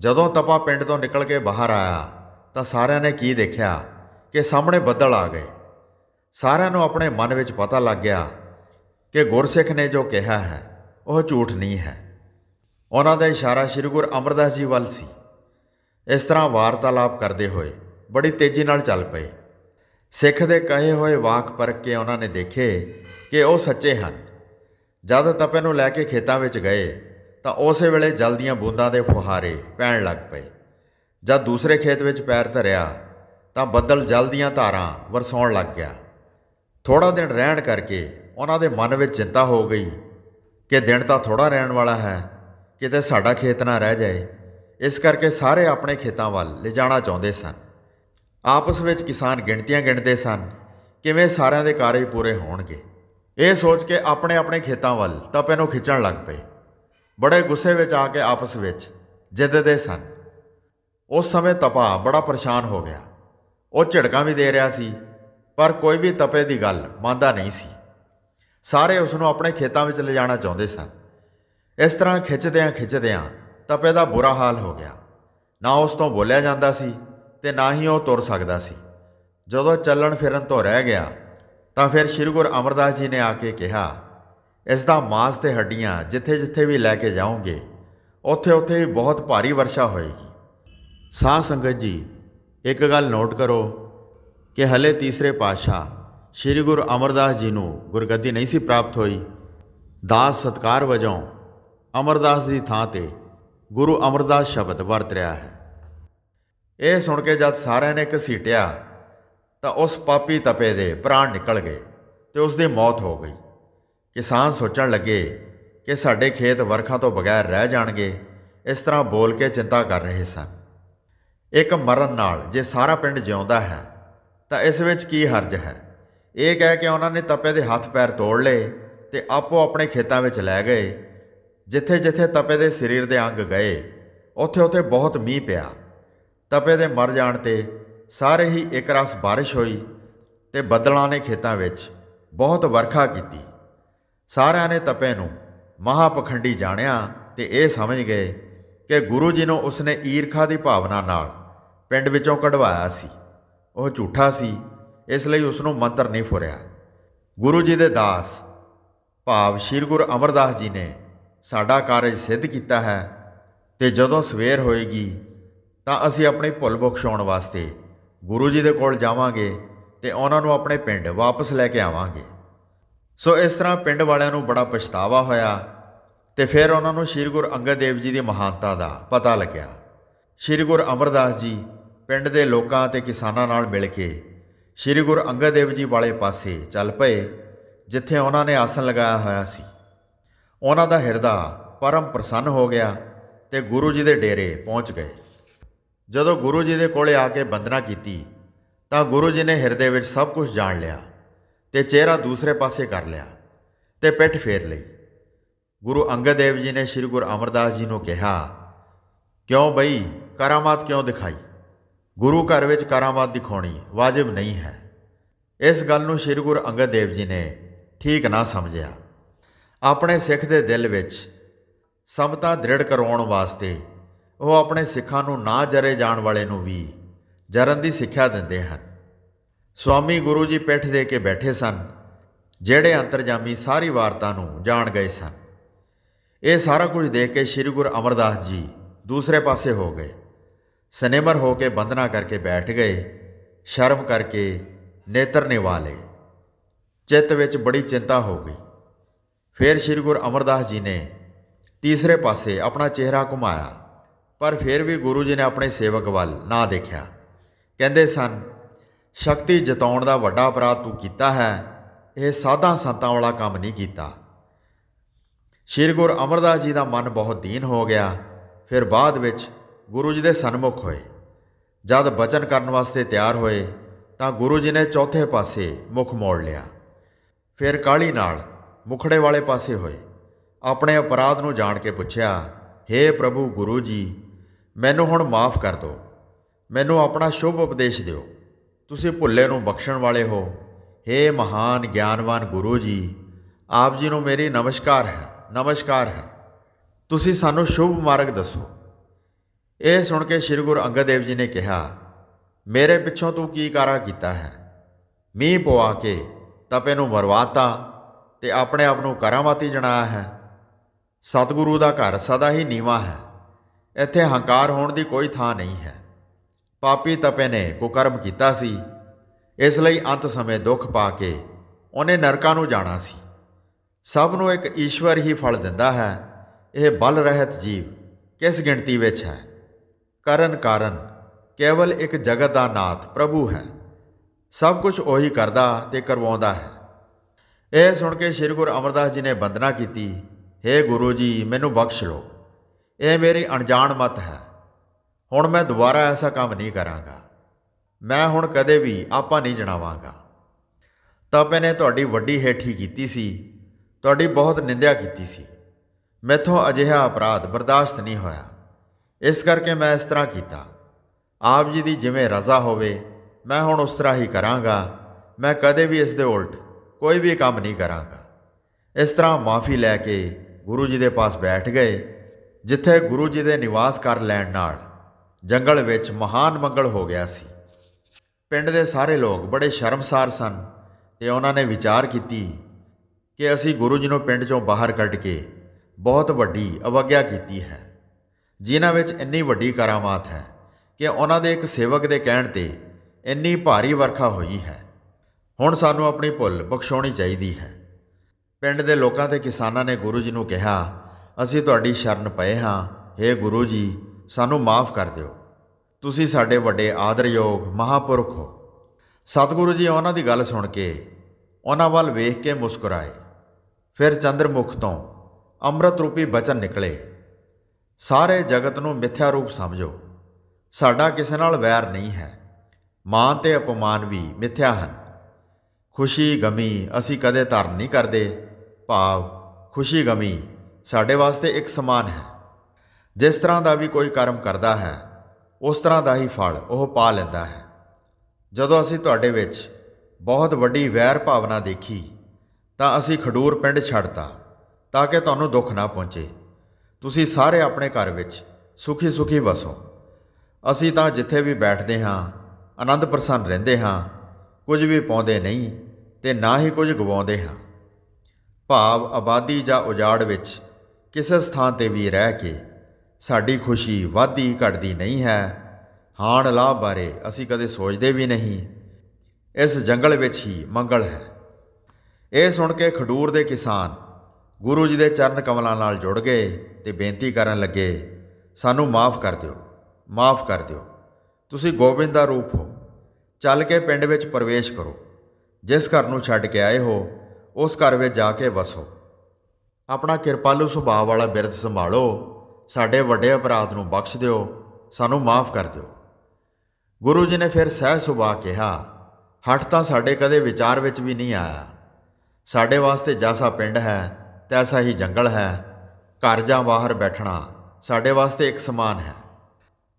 ਜਦੋਂ ਤਪਾ ਪਿੰਡ ਤੋਂ ਨਿਕਲ ਕੇ ਬਾਹਰ ਆਇਆ, ਤਾਂ ਸਾਰਿਆਂ ਨੇ ਕੀ ਦੇਖਿਆ? ਕਿ ਸਾਹਮਣੇ ਬੱਦਲ ਆ ਗਏ। ਸਾਰਿਆਂ ਨੂੰ ਆਪਣੇ ਮਨ ਵਿੱਚ ਪਤਾ ਲੱਗ ਗਿਆ ਕਿ ਗੁਰਸਿੱਖ ਨੇ ਜੋ ਕਿਹਾ ਹੈ, ਉਹ ਝੂਠ ਨਹੀਂ ਹੈ। ਉਹਨਾਂ ਦਾ ਇਸ਼ਾਰਾ ਸ੍ਰੀ ਗੁਰ ਅਮਰਦਾਸ ਜੀ ਵੱਲ ਸੀ। ਇਸ ਤਰ੍ਹਾਂ ਵਾਰਤਾਲਾਪ ਕਰਦੇ ਹੋਏ ਬੜੀ ਤੇਜ਼ੀ ਨਾਲ ਚੱਲ ਪਏ। ਸਿੱਖ ਦੇ ਕਹੇ ਹੋਏ ਵਾਕ ਪਰਖ ਕੇ ਉਹਨਾਂ ਨੇ ਦੇਖੇ ਕਿ ਉਹ ਸੱਚੇ ਹਨ। ਜਦ ਤਪੇ ਨੂੰ ਲੈ ਕੇ ਖੇਤਾਂ ਵਿੱਚ ਗਏ ਤਾਂ ਉਸੇ ਵੇਲੇ ਜਲ ਦੀਆਂ ਬੂੰਦਾਂ ਦੇ ਫੁਹਾਰੇ ਪੈਣ ਲੱਗ ਪਏ। ਜਦ ਦੂਸਰੇ ਖੇਤ ਵਿੱਚ ਪੈਰ ਧਰਿਆ, ਤਾਂ ਬੱਦਲ ਜਲ ਦੀਆਂ ਧਾਰਾਂ ਵਰਸਾਉਣ ਲੱਗ ਗਿਆ। ਥੋੜਾ ਦਿਨ ਰਹਿਣ ਕਰਕੇ ਉਹਨਾਂ ਦੇ ਮਨ ਵਿੱਚ ਚਿੰਤਾ ਹੋ ਗਈ ਕਿ ਦਿਨ ਤਾਂ ਥੋੜਾ ਰਹਿਣ ਵਾਲਾ ਹੈ, ਕਿਤੇ ਸਾਡਾ ਖੇਤ ਨਾ ਰਹਿ ਜਾਏ। ਇਸ ਕਰਕੇ ਸਾਰੇ ਆਪਣੇ ਖੇਤਾਂ ਵੱਲ ਲਿਜਾਣਾ ਚਾਹੁੰਦੇ ਸਨ। ਆਪਸ ਵਿੱਚ ਕਿਸਾਨ ਗਿਣਤੀਆਂ ਗਿਣਦੇ ਸਨ, ਕਿਵੇਂ ਸਾਰਿਆਂ ਦੇ ਕਾਰਜ ਪੂਰੇ ਹੋਣਗੇ। ਇਹ ਸੋਚ ਕੇ ਆਪਣੇ ਆਪਣੇ ਖੇਤਾਂ ਵੱਲ ਤਪੇ ਨੂੰ ਖਿੱਚਣ ਲੱਗ ਪਏ। ਬੜੇ ਗੁੱਸੇ ਵਿੱਚ ਆ ਕੇ ਆਪਸ ਵਿੱਚ ਜਿੱਦਦੇ ਸਨ। ਉਸ ਸਮੇਂ ਤਪਾ ਬੜਾ ਪਰੇਸ਼ਾਨ ਹੋ ਗਿਆ। ਉਹ ਝਿੜਕਾਂ ਵੀ ਦੇ ਰਿਹਾ ਸੀ, ਪਰ ਕੋਈ ਵੀ ਤਪੇ ਦੀ ਗੱਲ ਮੰਨਦਾ ਨਹੀਂ ਸੀ। ਸਾਰੇ ਉਸ ਨੂੰ ਆਪਣੇ ਖੇਤਾਂ ਵਿੱਚ ਲਿਜਾਣਾ ਚਾਹੁੰਦੇ ਸਨ। ਇਸ ਤਰ੍ਹਾਂ ਖਿੱਚਦਿਆਂ ਖਿੱਚਦਿਆਂ ਤਪੇ ਦਾ ਬੁਰਾ ਹਾਲ ਹੋ ਗਿਆ। ਨਾ ਉਸ ਤੋਂ ਬੋਲਿਆ ਜਾਂਦਾ ਸੀ ਤੇ ਨਾ ਹੀ ਉਹ ਤੁਰ ਸਕਦਾ ਸੀ। ਜਦੋਂ ਚੱਲਣ ਫਿਰਨ ਤੋਂ ਰਹਿ ਗਿਆ, ਤਾਂ ਫਿਰ ਸ੍ਰੀ ਗੁਰੂ ਅਮਰਦਾਸ ਜੀ ਨੇ ਆ ਕੇ ਕਿਹਾ ਇਸ ਦਾ ਮਾਸ ਤੇ ਹੱਡੀਆਂ ਜਿੱਥੇ-ਜਿੱਥੇ ਵੀ ਲੈ ਕੇ ਜਾਓਗੇ ਉੱਥੇ-ਉੱਥੇ ਹੀ ਬਹੁਤ ਭਾਰੀ ਵਰਸ਼ਾ ਹੋਏਗੀ। ਸਾਧ ਸੰਗਤ ਜੀ, ਇੱਕ ਗੱਲ ਨੋਟ ਕਰੋ ਕਿ ਹਲੇ ਤੀਸਰੇ ਪਾਤਸ਼ਾਹ ਸ੍ਰੀ ਗੁਰੂ ਅਮਰਦਾਸ ਜੀ ਨੂੰ ਗੁਰਗੱਦੀ ਨਹੀਂ ਸੀ ਪ੍ਰਾਪਤ ਹੋਈ। ਦਾਸ ਸਤਕਾਰ ਵਜੋਂ ਅਮਰਦਾਸ ਦੀ ਥਾਂ ਤੇ ਗੁਰੂ ਅਮਰਦਾਸ ਸ਼ਬਦ ਵਰਤ ਰਿਹਾ ਹੈ। ਇਹ ਸੁਣ ਕੇ ਜਦ ਸਾਰਿਆਂ ਨੇ ਘਸੀਟਿਆ ਤਾਂ ਉਸ ਪਾਪੀ ਤਪੇ ਦੇ ਪ੍ਰਾਣ ਨਿਕਲ ਗਏ ਤੇ ਉਸ ਦੀ ਮੌਤ ਹੋ ਗਈ। ਕਿਸਾਨ ਸੋਚਣ ਲੱਗੇ ਕਿ ਸਾਡੇ ਖੇਤ ਵਰਖਾ ਤੋਂ ਬਗੈਰ ਰਹਿ ਜਾਣਗੇ, ਇਸ ਤਰ੍ਹਾਂ ਬੋਲ ਕੇ ਚਿੰਤਾ ਕਰ ਰਹੇ ਸਨ। ਇੱਕ ਮਰਨ ਨਾਲ ਜੇ ਸਾਰਾ ਪਿੰਡ ਜਿਉਂਦਾ ਹੈ, ਤਾਂ ਇਸ ਵਿੱਚ ਕੀ ਹਰਜ ਹੈ? ਇਹ ਕਹਿ ਕੇ ਉਹਨਾਂ ਨੇ ਤਪੇ ਦੇ ਹੱਥ ਪੈਰ ਤੋੜ ਲਏ ਤੇ ਆਪੋ ਆਪਣੇ ਖੇਤਾਂ ਵਿੱਚ ਲੈ ਗਏ। ਜਿੱਥੇ ਜਿੱਥੇ ਤਪੇ ਦੇ ਸਰੀਰ ਦੇ ਅੰਗ ਗਏ, ਉੱਥੇ ਉੱਥੇ ਬਹੁਤ ਮੀਂਹ ਪਿਆ। ਤਪੇ ਦੇ ਮਰ ਜਾਣ ਤੇ ਸਾਰੇ ਹੀ ਇੱਕ ਰਸ ਬਾਰਿਸ਼ ਹੋਈ ਤੇ ਬੱਦਲਾਂ ਨੇ ਖੇਤਾਂ ਵਿੱਚ ਬਹੁਤ ਵਰਖਾ ਕੀਤੀ। ਸਾਰਿਆਂ ਨੇ ਤਪੇ ਨੂੰ ਮਹਾਪਖੰਡੀ ਜਾਣਿਆ ਤੇ ਇਹ ਸਮਝ ਗਏ ਕਿ ਗੁਰੂ ਜੀ ਨੂੰ ਉਸਨੇ ਈਰਖਾ ਦੀ ਭਾਵਨਾ ਨਾਲ ਪਿੰਡ ਵਿੱਚੋਂ ਕਢਵਾਇਆ ਸੀ। ਉਹ ਝੂਠਾ ਸੀ, ਇਸ ਲਈ ਉਸ ਨੂੰ ਮੰਤਰ ਨਹੀਂ ਫੁਰਿਆ। ਗੁਰੂ ਜੀ ਦੇ ਦਾਸ ਭਾਵ ਸ਼੍ਰੀ ਗੁਰੂ ਅਮਰਦਾਸ ਜੀ ਨੇ ਸਾਡਾ ਕਾਰਜ ਸਿੱਧ ਕੀਤਾ ਹੈ ਤੇ ਜਦੋਂ ਸਵੇਰ ਹੋਏਗੀ ਤਾਂ ਅਸੀਂ ਆਪਣੀ ਭੁੱਲ ਬਖਸ਼ਾਉਣ ਵਾਸਤੇ ਗੁਰੂ ਜੀ ਦੇ ਕੋਲ ਜਾਵਾਂਗੇ ਤੇ ਉਹਨਾਂ ਨੂੰ ਆਪਣੇ ਪਿੰਡ ਵਾਪਸ ਲੈ ਕੇ ਆਵਾਂਗੇ। ਸੋ ਇਸ ਤਰ੍ਹਾਂ ਪਿੰਡ ਵਾਲਿਆਂ ਨੂੰ ਬੜਾ ਪਛਤਾਵਾ ਹੋਇਆ ਤੇ ਫਿਰ ਉਹਨਾਂ ਨੂੰ ਸ਼੍ਰੀ ਗੁਰੂ ਅੰਗਦ ਦੇਵ ਜੀ ਦੀ ਮਹਾਨਤਾ ਦਾ ਪਤਾ ਲੱਗਿਆ। ਸ਼੍ਰੀ ਗੁਰੂ ਅਮਰਦਾਸ ਜੀ ਪਿੰਡ ਦੇ ਲੋਕਾਂ ਤੇ ਕਿਸਾਨਾਂ ਨਾਲ ਮਿਲ ਕੇ ਸ਼੍ਰੀ ਗੁਰੂ ਅੰਗਦ ਦੇਵ ਜੀ ਵਾਲੇ ਪਾਸੇ ਚੱਲ ਪਏ, ਜਿੱਥੇ ਉਹਨਾਂ ਨੇ ਆਸਣ ਲਗਾਇਆ ਹੋਇਆ ਸੀ। ਉਹਨਾਂ ਦਾ ਹਿਰਦਾ ਪਰਮ ਪ੍ਰਸੰਨ ਹੋ ਗਿਆ ਤੇ ਗੁਰੂ ਜੀ ਦੇ ਡੇਰੇ ਪਹੁੰਚ ਗਏ। ਜਦੋਂ ਗੁਰੂ ਜੀ ਦੇ ਕੋਲੇ ਆ ਕੇ ਬੰਦਨਾ ਕੀਤੀ, ਤਾਂ ਗੁਰੂ ਜੀ ਨੇ ਹਿਰਦੇ ਵਿੱਚ ਸਭ ਕੁਝ ਜਾਣ ਲਿਆ। ਤੇ ਚਿਹਰਾ ਦੂਸਰੇ ਪਾਸੇ ਕਰ ਲਿਆ ਤੇ ਪਿੱਠ ਫੇਰ ਲਈ। ਗੁਰੂ ਅੰਗਦ ਦੇਵ ਜੀ ਨੇ ਸ੍ਰੀ ਗੁਰੂ ਅਮਰਦਾਸ ਜੀ ਨੂੰ ਕਿਹਾ, ਕਿਉਂ ਬਈ? ਕਰਾਮਾਤ ਕਿਉਂ ਦਿਖਾਈ? ਗੁਰੂ ਘਰ ਵਿੱਚ ਕਰਾਮਾਤ ਦਿਖਾਉਣੀ ਵਾਜਬ ਨਹੀਂ ਹੈ। ਇਸ ਗੱਲ ਨੂੰ ਸ੍ਰੀ ਗੁਰੂ ਅੰਗਦ ਦੇਵ ਜੀ ਨੇ ਠੀਕ ਨਾ ਸਮਝਿਆ। ਆਪਣੇ ਸਿੱਖ ਦੇ ਦਿਲ ਵਿੱਚ ਸਮਤਾ ਦ੍ਰਿੜ ਕਰਵਾਉਣ ਵਾਸਤੇ ਉਹ ਆਪਣੇ ਸਿੱਖਾਂ ਨੂੰ ਨਾ ਜਰੇ ਜਾਣ ਵਾਲੇ ਨੂੰ ਵੀ ਜਰਨ ਦੀ ਸਿੱਖਿਆ ਦਿੰਦੇ ਹਨ। ਸਵਾਮੀ ਗੁਰੂ ਜੀ ਪਿੱਠ ਦੇ ਕੇ ਬੈਠੇ ਸਨ, ਜਿਹੜੇ ਅੰਤਰਜਾਮੀ ਸਾਰੀ ਵਾਰਤਾ ਨੂੰ ਜਾਣ ਗਏ ਸਨ। ਇਹ ਸਾਰਾ ਕੁਝ ਦੇਖ ਕੇ ਸ੍ਰੀ ਗੁਰੂ ਅਮਰਦਾਸ ਜੀ ਦੂਸਰੇ ਪਾਸੇ ਹੋ ਗਏ। ਸਨੇਮਰ ਹੋ ਕੇ ਬੰਦਨਾ ਕਰਕੇ ਬੈਠ ਗਏ, ਸ਼ਰਮ ਕਰਕੇ ਨੇਤਰ ਨਿਵਾਲੇ ਚਿੱਤ ਵਿੱਚ ਬੜੀ ਚਿੰਤਾ ਹੋ ਗਈ। ਫਿਰ ਸ੍ਰੀ ਗੁਰੂ ਅਮਰਦਾਸ ਜੀ ਨੇ ਤੀਸਰੇ ਪਾਸੇ ਆਪਣਾ ਚਿਹਰਾ ਘੁਮਾਇਆ, ਪਰ ਫਿਰ ਵੀ ਗੁਰੂ ਜੀ ਨੇ ਆਪਣੇ ਸੇਵਕ ਵੱਲ ਨਾ ਦੇਖਿਆ। ਕਹਿੰਦੇ ਸਨ ਸ਼ਕਤੀ ਜਤਾਉਣ ਦਾ ਵੱਡਾ ਅਪਰਾਧ ਤੂੰ ਕੀਤਾ ਹੈ। ਇਹ ਸਾਧਾਂ ਸੰਤਾਂ ਵਾਲਾ ਕੰਮ ਨਹੀਂ ਕੀਤਾ। ਸ਼੍ਰੀ ਗੁਰੂ ਅਮਰਦਾਸ ਜੀ ਦਾ ਮਨ ਬਹੁਤ ਦੀਨ ਹੋ ਗਿਆ। ਫਿਰ ਬਾਅਦ ਵਿੱਚ ਗੁਰੂ ਜੀ ਦੇ ਸਨਮੁਖ ਹੋਏ। ਜਦ ਬਚਨ ਕਰਨ ਵਾਸਤੇ ਤਿਆਰ ਹੋਏ, ਤਾਂ ਗੁਰੂ ਜੀ ਨੇ ਚੌਥੇ ਪਾਸੇ ਮੁਖ ਮੋੜ ਲਿਆ। ਫਿਰ ਕਾਲੀ ਨਾਲ ਮੁਖੜੇ ਵਾਲੇ ਪਾਸੇ ਹੋਏ। ਆਪਣੇ ਅਪਰਾਧ ਨੂੰ ਜਾਣ ਕੇ ਪੁੱਛਿਆ हे ਪ੍ਰਭੂ ਗੁਰੂ ਜੀ, ਮੈਨੂੰ ਹੁਣ ਮਾਫ ਕਰ ਦਿਓ। ਮੈਨੂੰ ਆਪਣਾ ਸ਼ੁਭ ਉਪਦੇਸ਼ ਦਿਓ। ਤੁਸੀਂ ਭੁੱਲੇ ਨੂੰ ਬਖਸ਼ਣ ਵਾਲੇ ਹੋ। हे ਮਹਾਨ ਗਿਆਨਵਾਨ ਗੁਰੂ ਜੀ, ਆਪ ਜੀ ਨੂੰ ਮੇਰੀ ਨਮਸਕਾਰ ਹੈ ਨਮਸਕਾਰ ਹੈ। ਤੁਸੀਂ ਸਾਨੂੰ ਸ਼ੁਭ ਮਾਰਗ ਦੱਸੋ। ਇਹ ਸੁਣ ਕੇ ਸ੍ਰੀ ਗੁਰੂ ਅੰਗਦ ਦੇਵ ਜੀ ਨੇ ਕਿਹਾ, ਮੇਰੇ ਪਿੱਛੋਂ ਤੂੰ ਕੀ ਕਾਰਾ ਕੀਤਾ ਹੈ? ਮੀਂਹ ਪਵਾ ਕੇ ਤਪੇ ਨੂੰ ਮਰਵਾਤਾ ਤੇ ਆਪਣੇ ਆਪ ਨੂੰ ਕਰਾਮਾਤੀ ਜਣਾਇਆ ਹੈ। ਸਤਿਗੁਰੂ ਦਾ ਘਰ ਸਦਾ ਹੀ ਨੀਵਾ ਹੈ। ਇੱਥੇ ਹੰਕਾਰ ਹੋਣ ਦੀ ਕੋਈ ਥਾਂ ਨਹੀਂ ਹੈ। ਪਾਪੀ ਤਪੇ ਨੇ ਕੁਕਰਮ ਕੀਤਾ ਸੀ। ਇਸ ਲਈ ਅੰਤ ਸਮੇਂ ਦੁੱਖ ਪਾ ਕੇ ਉਹਨੇ ਨਰਕਾਂ ਨੂੰ ਜਾਣਾ ਸੀ। ਸਭ ਨੂੰ ਇੱਕ ਈਸ਼ਵਰ ਹੀ ਫਲ ਦਿੰਦਾ ਹੈ। ਇਹ ਬਲ ਰਹਿਤ ਜੀਵ ਕਿਸ ਗਿਣਤੀ ਵਿੱਚ ਹੈ? ਕਰਨ ਕਾਰਨ ਕੇਵਲ ਇੱਕ ਜਗਤ ਦਾ ਨਾਥ ਪ੍ਰਭੂ ਹੈ। ਸਭ ਕੁਝ ਉਹੀ ਕਰਦਾ ਤੇ ਕਰਵਾਉਂਦਾ ਹੈ। ਇਹ ਸੁਣ ਕੇ ਸ੍ਰੀ ਗੁਰੂ ਅਮਰਦਾਸ ਜੀ ਨੇ ਬੰਦਨਾ ਕੀਤੀ हे ਗੁਰੂ ਜੀ, ਮੈਨੂੰ ਬਖਸ਼ ਲਓ। ਇਹ ਮੇਰੀ ਅਣਜਾਣ ਮਤ ਹੈ। ਹੁਣ ਮੈਂ ਦੁਬਾਰਾ ਐਸਾ ਕੰਮ ਨਹੀਂ ਕਰਾਂਗਾ। ਮੈਂ ਹੁਣ ਕਦੇ ਵੀ ਆਪਾਂ ਨਹੀਂ ਜਣਾਵਾਂਗਾ। ਤਪੇ ਨੇ ਤੁਹਾਡੀ ਵੱਡੀ ਹੇਠੀ ਕੀਤੀ ਸੀ। ਤੁਹਾਡੀ ਬਹੁਤ ਨਿੰਦਿਆ ਕੀਤੀ ਸੀ। ਮੈਥੋਂ ਅਜਿਹਾ ਅਪਰਾਧ ਬਰਦਾਸ਼ਤ ਨਹੀਂ ਹੋਇਆ। ਇਸ ਕਰਕੇ ਮੈਂ ਇਸ ਤਰ੍ਹਾਂ ਕੀਤਾ। ਆਪ ਜੀ ਦੀ ਜਿਵੇਂ ਰਜ਼ਾ ਹੋਵੇ, ਮੈਂ ਹੁਣ ਉਸ ਤਰ੍ਹਾਂ ਹੀ ਕਰਾਂਗਾ। ਮੈਂ ਕਦੇ ਵੀ ਇਸ ਦੇ ਉਲਟ ਕੋਈ ਵੀ ਕੰਮ ਨਹੀਂ ਕਰਾਂਗਾ। ਇਸ ਤਰ੍ਹਾਂ ਮਾਫੀ ਲੈ ਕੇ ਗੁਰੂ ਜੀ ਦੇ ਪਾਸ ਬੈਠ ਗਏ, ਜਿੱਥੇ ਗੁਰੂ ਜੀ ਦੇ ਨਿਵਾਸ ਕਰ ਲੈਣ ਨਾਲ ਜੰਗਲ ਵਿੱਚ ਮਹਾਨ ਮੰਗਲ ਹੋ ਗਿਆ ਸੀ। ਪਿੰਡ ਦੇ ਸਾਰੇ ਲੋਕ ਬੜੇ ਸ਼ਰਮਸਾਰ ਸਨ ਤੇ ਉਹਨਾਂ ਨੇ ਵਿਚਾਰ ਕੀਤੀ ਕਿ ਅਸੀਂ ਗੁਰੂ ਜੀ ਨੂੰ ਪਿੰਡ ਚੋਂ ਬਾਹਰ ਕੱਢ ਕੇ ਬਹੁਤ ਵੱਡੀ ਅਵਗਿਆ ਕੀਤੀ ਹੈ। ਜਿਨ੍ਹਾਂ ਵਿੱਚ ਇੰਨੀ ਵੱਡੀ ਕਰਾਮਾਤ ਹੈ ਕਿ ਉਹਨਾਂ ਦੇ ਇੱਕ ਸੇਵਕ ਦੇ ਕਹਿਣ ਤੇ ਇੰਨੀ ਭਾਰੀ ਵਰਖਾ ਹੋਈ ਹੈ। ਹੁਣ ਸਾਨੂੰ ਆਪਣੀ ਭੁੱਲ ਬਖਸ਼ਾਉਣੀ ਚਾਹੀਦੀ ਹੈ। ਪਿੰਡ ਦੇ ਲੋਕਾਂ ਤੇ ਕਿਸਾਨਾਂ ਨੇ ਗੁਰੂ ਜੀ ਨੂੰ ਕਿਹਾ, ਅਸੀਂ ਤੁਹਾਡੀ ਸ਼ਰਨ ਪਏ ਹਾਂ। हे ਗੁਰੂ ਜੀ ਸਾਨੂੰ ਮਾਫ ਕਰ ਦਿਓ। ਤੁਸੀਂ ਸਾਡੇ ਵੱਡੇ ਆਦਰਯੋਗ ਮਹਾਪੁਰਖ ਹੋ। ਸਤਿਗੁਰੂ ਜੀ ਉਹਨਾਂ ਦੀ ਗੱਲ ਸੁਣ ਕੇ ਉਹਨਾਂ ਵੱਲ ਵੇਖ ਕੇ ਮੁਸਕਰਾਏ। ਫਿਰ ਚੰਦਰਮੁਖ ਤੋਂ ਅੰਮ੍ਰਿਤ ਰੂਪੀ ਬਚਨ ਨਿਕਲੇ। ਸਾਰੇ ਜਗਤ ਨੂੰ ਮਿੱਥਿਆ ਰੂਪ ਸਮਝੋ। ਸਾਡਾ ਕਿਸੇ ਨਾਲ ਵੈਰ ਨਹੀਂ ਹੈ। ਮਾਨ ਤੇ ਅਪਮਾਨ ਵੀ ਮਿੱਥਿਆ ਹਨ। ਖੁਸ਼ੀ ਗਮੀ ਅਸੀਂ ਕਦੇ ਧਾਰਨ ਨਹੀਂ ਕਰਦੇ। ਭਾਵ ਖੁਸ਼ੀ ਗਮੀ ਸਾਡੇ ਵਾਸਤੇ ਇੱਕ ਸਮਾਨ ਹੈ। ਜਿਸ ਤਰ੍ਹਾਂ ਦਾ ਵੀ ਕੋਈ ਕਰਮ ਕਰਦਾ ਹੈ, ਉਸ ਤਰ੍ਹਾਂ ਦਾ ਹੀ ਫਲ ਉਹ ਪਾ ਲੈਂਦਾ ਹੈ। ਜਦੋਂ ਅਸੀਂ ਤੁਹਾਡੇ ਵਿੱਚ ਬਹੁਤ ਵੱਡੀ ਵੈਰ ਭਾਵਨਾ ਦੇਖੀ, ਤਾਂ ਅਸੀਂ ਖਡੂਰ ਪਿੰਡ ਛੱਡਤਾ, ਤਾਂ ਕਿ ਤੁਹਾਨੂੰ ਦੁੱਖ ਨਾ ਪਹੁੰਚੇ। ਤੁਸੀਂ ਸਾਰੇ ਆਪਣੇ ਘਰ ਵਿੱਚ ਸੁਖੀ ਸੁਖੀ ਵਸੋ। ਅਸੀਂ ਤਾਂ ਜਿੱਥੇ ਵੀ ਬੈਠਦੇ ਹਾਂ, ਆਨੰਦ ਪ੍ਰਸੰਨ ਰਹਿੰਦੇ ਹਾਂ, ਕੁਝ ਵੀ ਪਾਉਂਦੇ ਨਹੀਂ ਤੇ ਨਾ ਹੀ ਕੁਝ ਗਵਾਉਂਦੇ ਹਾਂ। ਭਾਵ ਆਬਾਦੀ ਜਾਂ ਉਜਾੜ ਵਿੱਚ ਕਿਸੇ ਸਥਾਨ ਤੇ ਵੀ ਰਹਿ ਕੇ ਸਾਡੀ ਖੁਸ਼ੀ ਵਾਧੀ ਘਟਦੀ ਨਹੀਂ ਹੈ। ਹਾਣ ਲਾਭ ਬਾਰੇ ਅਸੀਂ ਕਦੇ ਸੋਚਦੇ ਵੀ ਨਹੀਂ। ਇਸ ਜੰਗਲ ਵਿੱਚ ਹੀ ਮੰਗਲ ਹੈ। ਇਹ ਸੁਣ ਕੇ ਖਡੂਰ ਦੇ ਕਿਸਾਨ ਗੁਰੂ ਜੀ ਦੇ ਚਰਨ ਕਮਲਾਂ ਨਾਲ ਜੁੜ ਗਏ ਤੇ ਬੇਨਤੀ ਕਰਨ ਲੱਗੇ, ਸਾਨੂੰ ਮਾਫ ਕਰ ਦਿਓ, ਮਾਫ ਕਰ ਦਿਓ। ਤੁਸੀਂ ਗੋਬਿੰਦ ਦਾ ਰੂਪ ਹੋ। ਚੱਲ ਕੇ ਪਿੰਡ ਵਿੱਚ ਪ੍ਰਵੇਸ਼ ਕਰੋ। ਜਿਸ ਘਰ ਨੂੰ ਛੱਡ ਕੇ ਆਏ ਹੋ, ਉਸ ਘਰ ਵਿੱਚ ਜਾ ਕੇ ਵਸੋ। ਆਪਣਾ ਕਿਰਪਾਲੂ ਸੁਭਾਅ ਵਾਲਾ ਬਿਰਧ ਸੰਭਾਲੋ। ਸਾਡੇ ਵੱਡੇ ਅਪਰਾਧ ਨੂੰ ਬਖਸ਼ ਦਿਓ, ਸਾਨੂੰ ਮਾਫ ਕਰ ਦਿਓ। ਗੁਰੂ ਜੀ ਨੇ ਫਿਰ ਸਹਿ ਸੁਭਾਅ ਕਿਹਾ, ਹੱਠ ਤਾਂ ਸਾਡੇ ਕਦੇ ਵਿਚਾਰ ਵਿੱਚ ਵੀ ਨਹੀਂ ਆਇਆ। ਸਾਡੇ ਵਾਸਤੇ ਜੈਸਾ ਪਿੰਡ ਹੈ, ਤੈਸਾ ਹੀ ਜੰਗਲ ਹੈ। ਘਰ ਜਾਂ ਬਾਹਰ ਬੈਠਣਾ ਸਾਡੇ ਵਾਸਤੇ ਇੱਕ ਸਮਾਨ ਹੈ।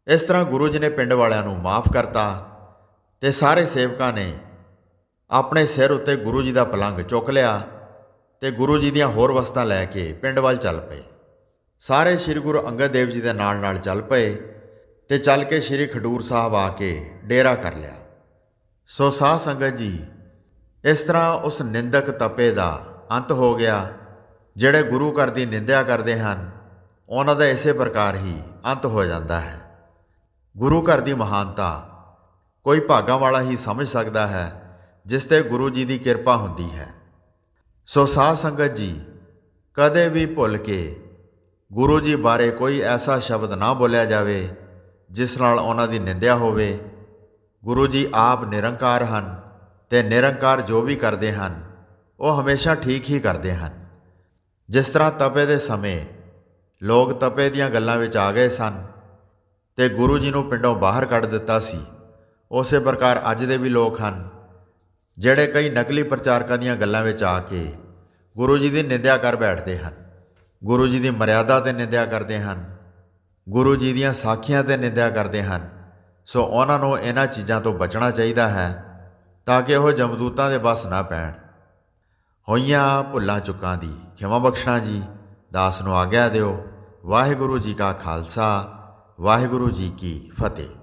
ਇਸ ਤਰ੍ਹਾਂ ਗੁਰੂ ਜੀ ਨੇ ਪਿੰਡ ਵਾਲਿਆਂ ਨੂੰ ਮਾਫ ਕਰਤਾ ਤੇ ਸਾਰੇ ਸੇਵਕਾਂ ਨੇ ਆਪਣੇ ਸਿਰ ਉੱਤੇ ਗੁਰੂ ਜੀ ਦਾ ਪਲੰਗ ਚੁੱਕ ਲਿਆ ਤੇ ਗੁਰੂ ਜੀ ਦੀਆਂ ਹੋਰ ਵਸਤਾਂ ਲੈ ਕੇ ਪਿੰਡ ਵੱਲ ਚੱਲ ਪਏ। ਸਾਰੇ ਸ੍ਰੀ ਗੁਰੂ ਅੰਗਦ ਦੇਵ ਜੀ ਦੇ ਨਾਲ ਨਾਲ ਚੱਲ ਪਏ ਤੇ ਚੱਲ ਕੇ ਸ੍ਰੀ ਖਡੂਰ ਸਾਹਿਬ ਆ ਕੇ ਡੇਰਾ ਕਰ ਲਿਆ। ਸੋ ਸਾਧ ਸੰਗਤ ਜੀ, ਇਸ ਤਰ੍ਹਾਂ ਉਸ ਨਿੰਦਕ ਤਪੇ ਦਾ ਅੰਤ ਹੋ ਗਿਆ, ਜਿਹੜੇ ਗੁਰੂ ਘਰ ਦੀ ਨਿੰਦਿਆ ਕਰਦੇ ਹਨ, ਉਹਨਾਂ ਦਾ ਇਸੇ ਪ੍ਰਕਾਰ ਹੀ ਅੰਤ ਹੋ ਜਾਂਦਾ ਹੈ। ਗੁਰੂ ਘਰ ਦੀ ਮਹਾਨਤਾ ਕੋਈ ਭਾਗਾਂ ਵਾਲਾ ਹੀ ਸਮਝ ਸਕਦਾ ਹੈ, ਜਿਸ ਤੇ ਗੁਰੂ ਜੀ ਦੀ ਕਿਰਪਾ ਹੁੰਦੀ ਹੈ। ਸੋ ਸਾਧ ਸੰਗਤ ਜੀ, ਕਦੇ ਵੀ ਭੁੱਲ ਕੇ ਗੁਰੂ ਜੀ ਬਾਰੇ ਕੋਈ ਐਸਾ ਸ਼ਬਦ ਨਾ ਬੋਲਿਆ ਜਾਵੇ, ਜਿਸ ਨਾਲ ਉਹਨਾਂ ਦੀ ਨਿੰਦਿਆ ਹੋਵੇ। ਗੁਰੂ ਜੀ ਆਪ ਨਿਰੰਕਾਰ ਹਨ ਤੇ ਨਿਰੰਕਾਰ ਜੋ ਵੀ ਕਰਦੇ ਹਨ, ਉਹ ਹਮੇਸ਼ਾ ਠੀਕ ਹੀ ਕਰਦੇ ਹਨ। ਜਿਸ ਤਰ੍ਹਾਂ ਤਪੇ ਦੇ ਸਮੇਂ ਲੋਕ ਤਪੇ ਦੀਆਂ ਗੱਲਾਂ ਵਿੱਚ ਆ ਗਏ ਸਨ ਤੇ ਗੁਰੂ ਜੀ ਨੂੰ ਪਿੰਡੋਂ ਬਾਹਰ ਕੱਢ ਦਿੱਤਾ ਸੀ, ਉਸੇ ਪ੍ਰਕਾਰ ਅੱਜ ਦੇ ਵੀ ਲੋਕ ਹਨ, ਜਿਹੜੇ ਕਈ ਨਕਲੀ ਪ੍ਰਚਾਰਕਾਂ ਦੀਆਂ ਗੱਲਾਂ ਵਿੱਚ ਆ ਕੇ ਗੁਰੂ ਜੀ ਦੀ ਨਿੰਦਿਆ ਕਰ ਬੈਠਦੇ ਹਨ। ਗੁਰੂ ਜੀ ਦੀ ਮਰਿਆਦਾ ਤੇ ਨਿੰਦਿਆ ਕਰਦੇ ਹਨ। ਗੁਰੂ ਜੀ ਦੀਆਂ ਸਾਖੀਆਂ ਤੇ ਨਿੰਦਿਆ ਕਰਦੇ ਹਨ। ਸੋ ਉਹਨਾਂ ਨੂੰ ਇਹਨਾਂ ਚੀਜ਼ਾਂ ਤੋਂ ਬਚਣਾ ਚਾਹੀਦਾ ਹੈ ਤਾਂ ਕਿ ਉਹ ਜਮਦੂਤਾਂ ਦੇ ਬਸ ਨਾ ਪੈਣ। ਹੋਈਆਂ ਭੁੱਲਾਂ ਚੁੱਕਾਂ ਦੀ ਖਿਮਾ ਬਖਸ਼ਣਾ ਜੀ। ਦਾਸ ਨੂੰ ਆਗਿਆ ਦਿਓ। ਵਾਹਿਗੁਰੂ ਜੀ ਕਾ ਖਾਲਸਾ। ਵਾਹਿਗੁਰੂ ਜੀ ਕੀ ਫਤਿਹ।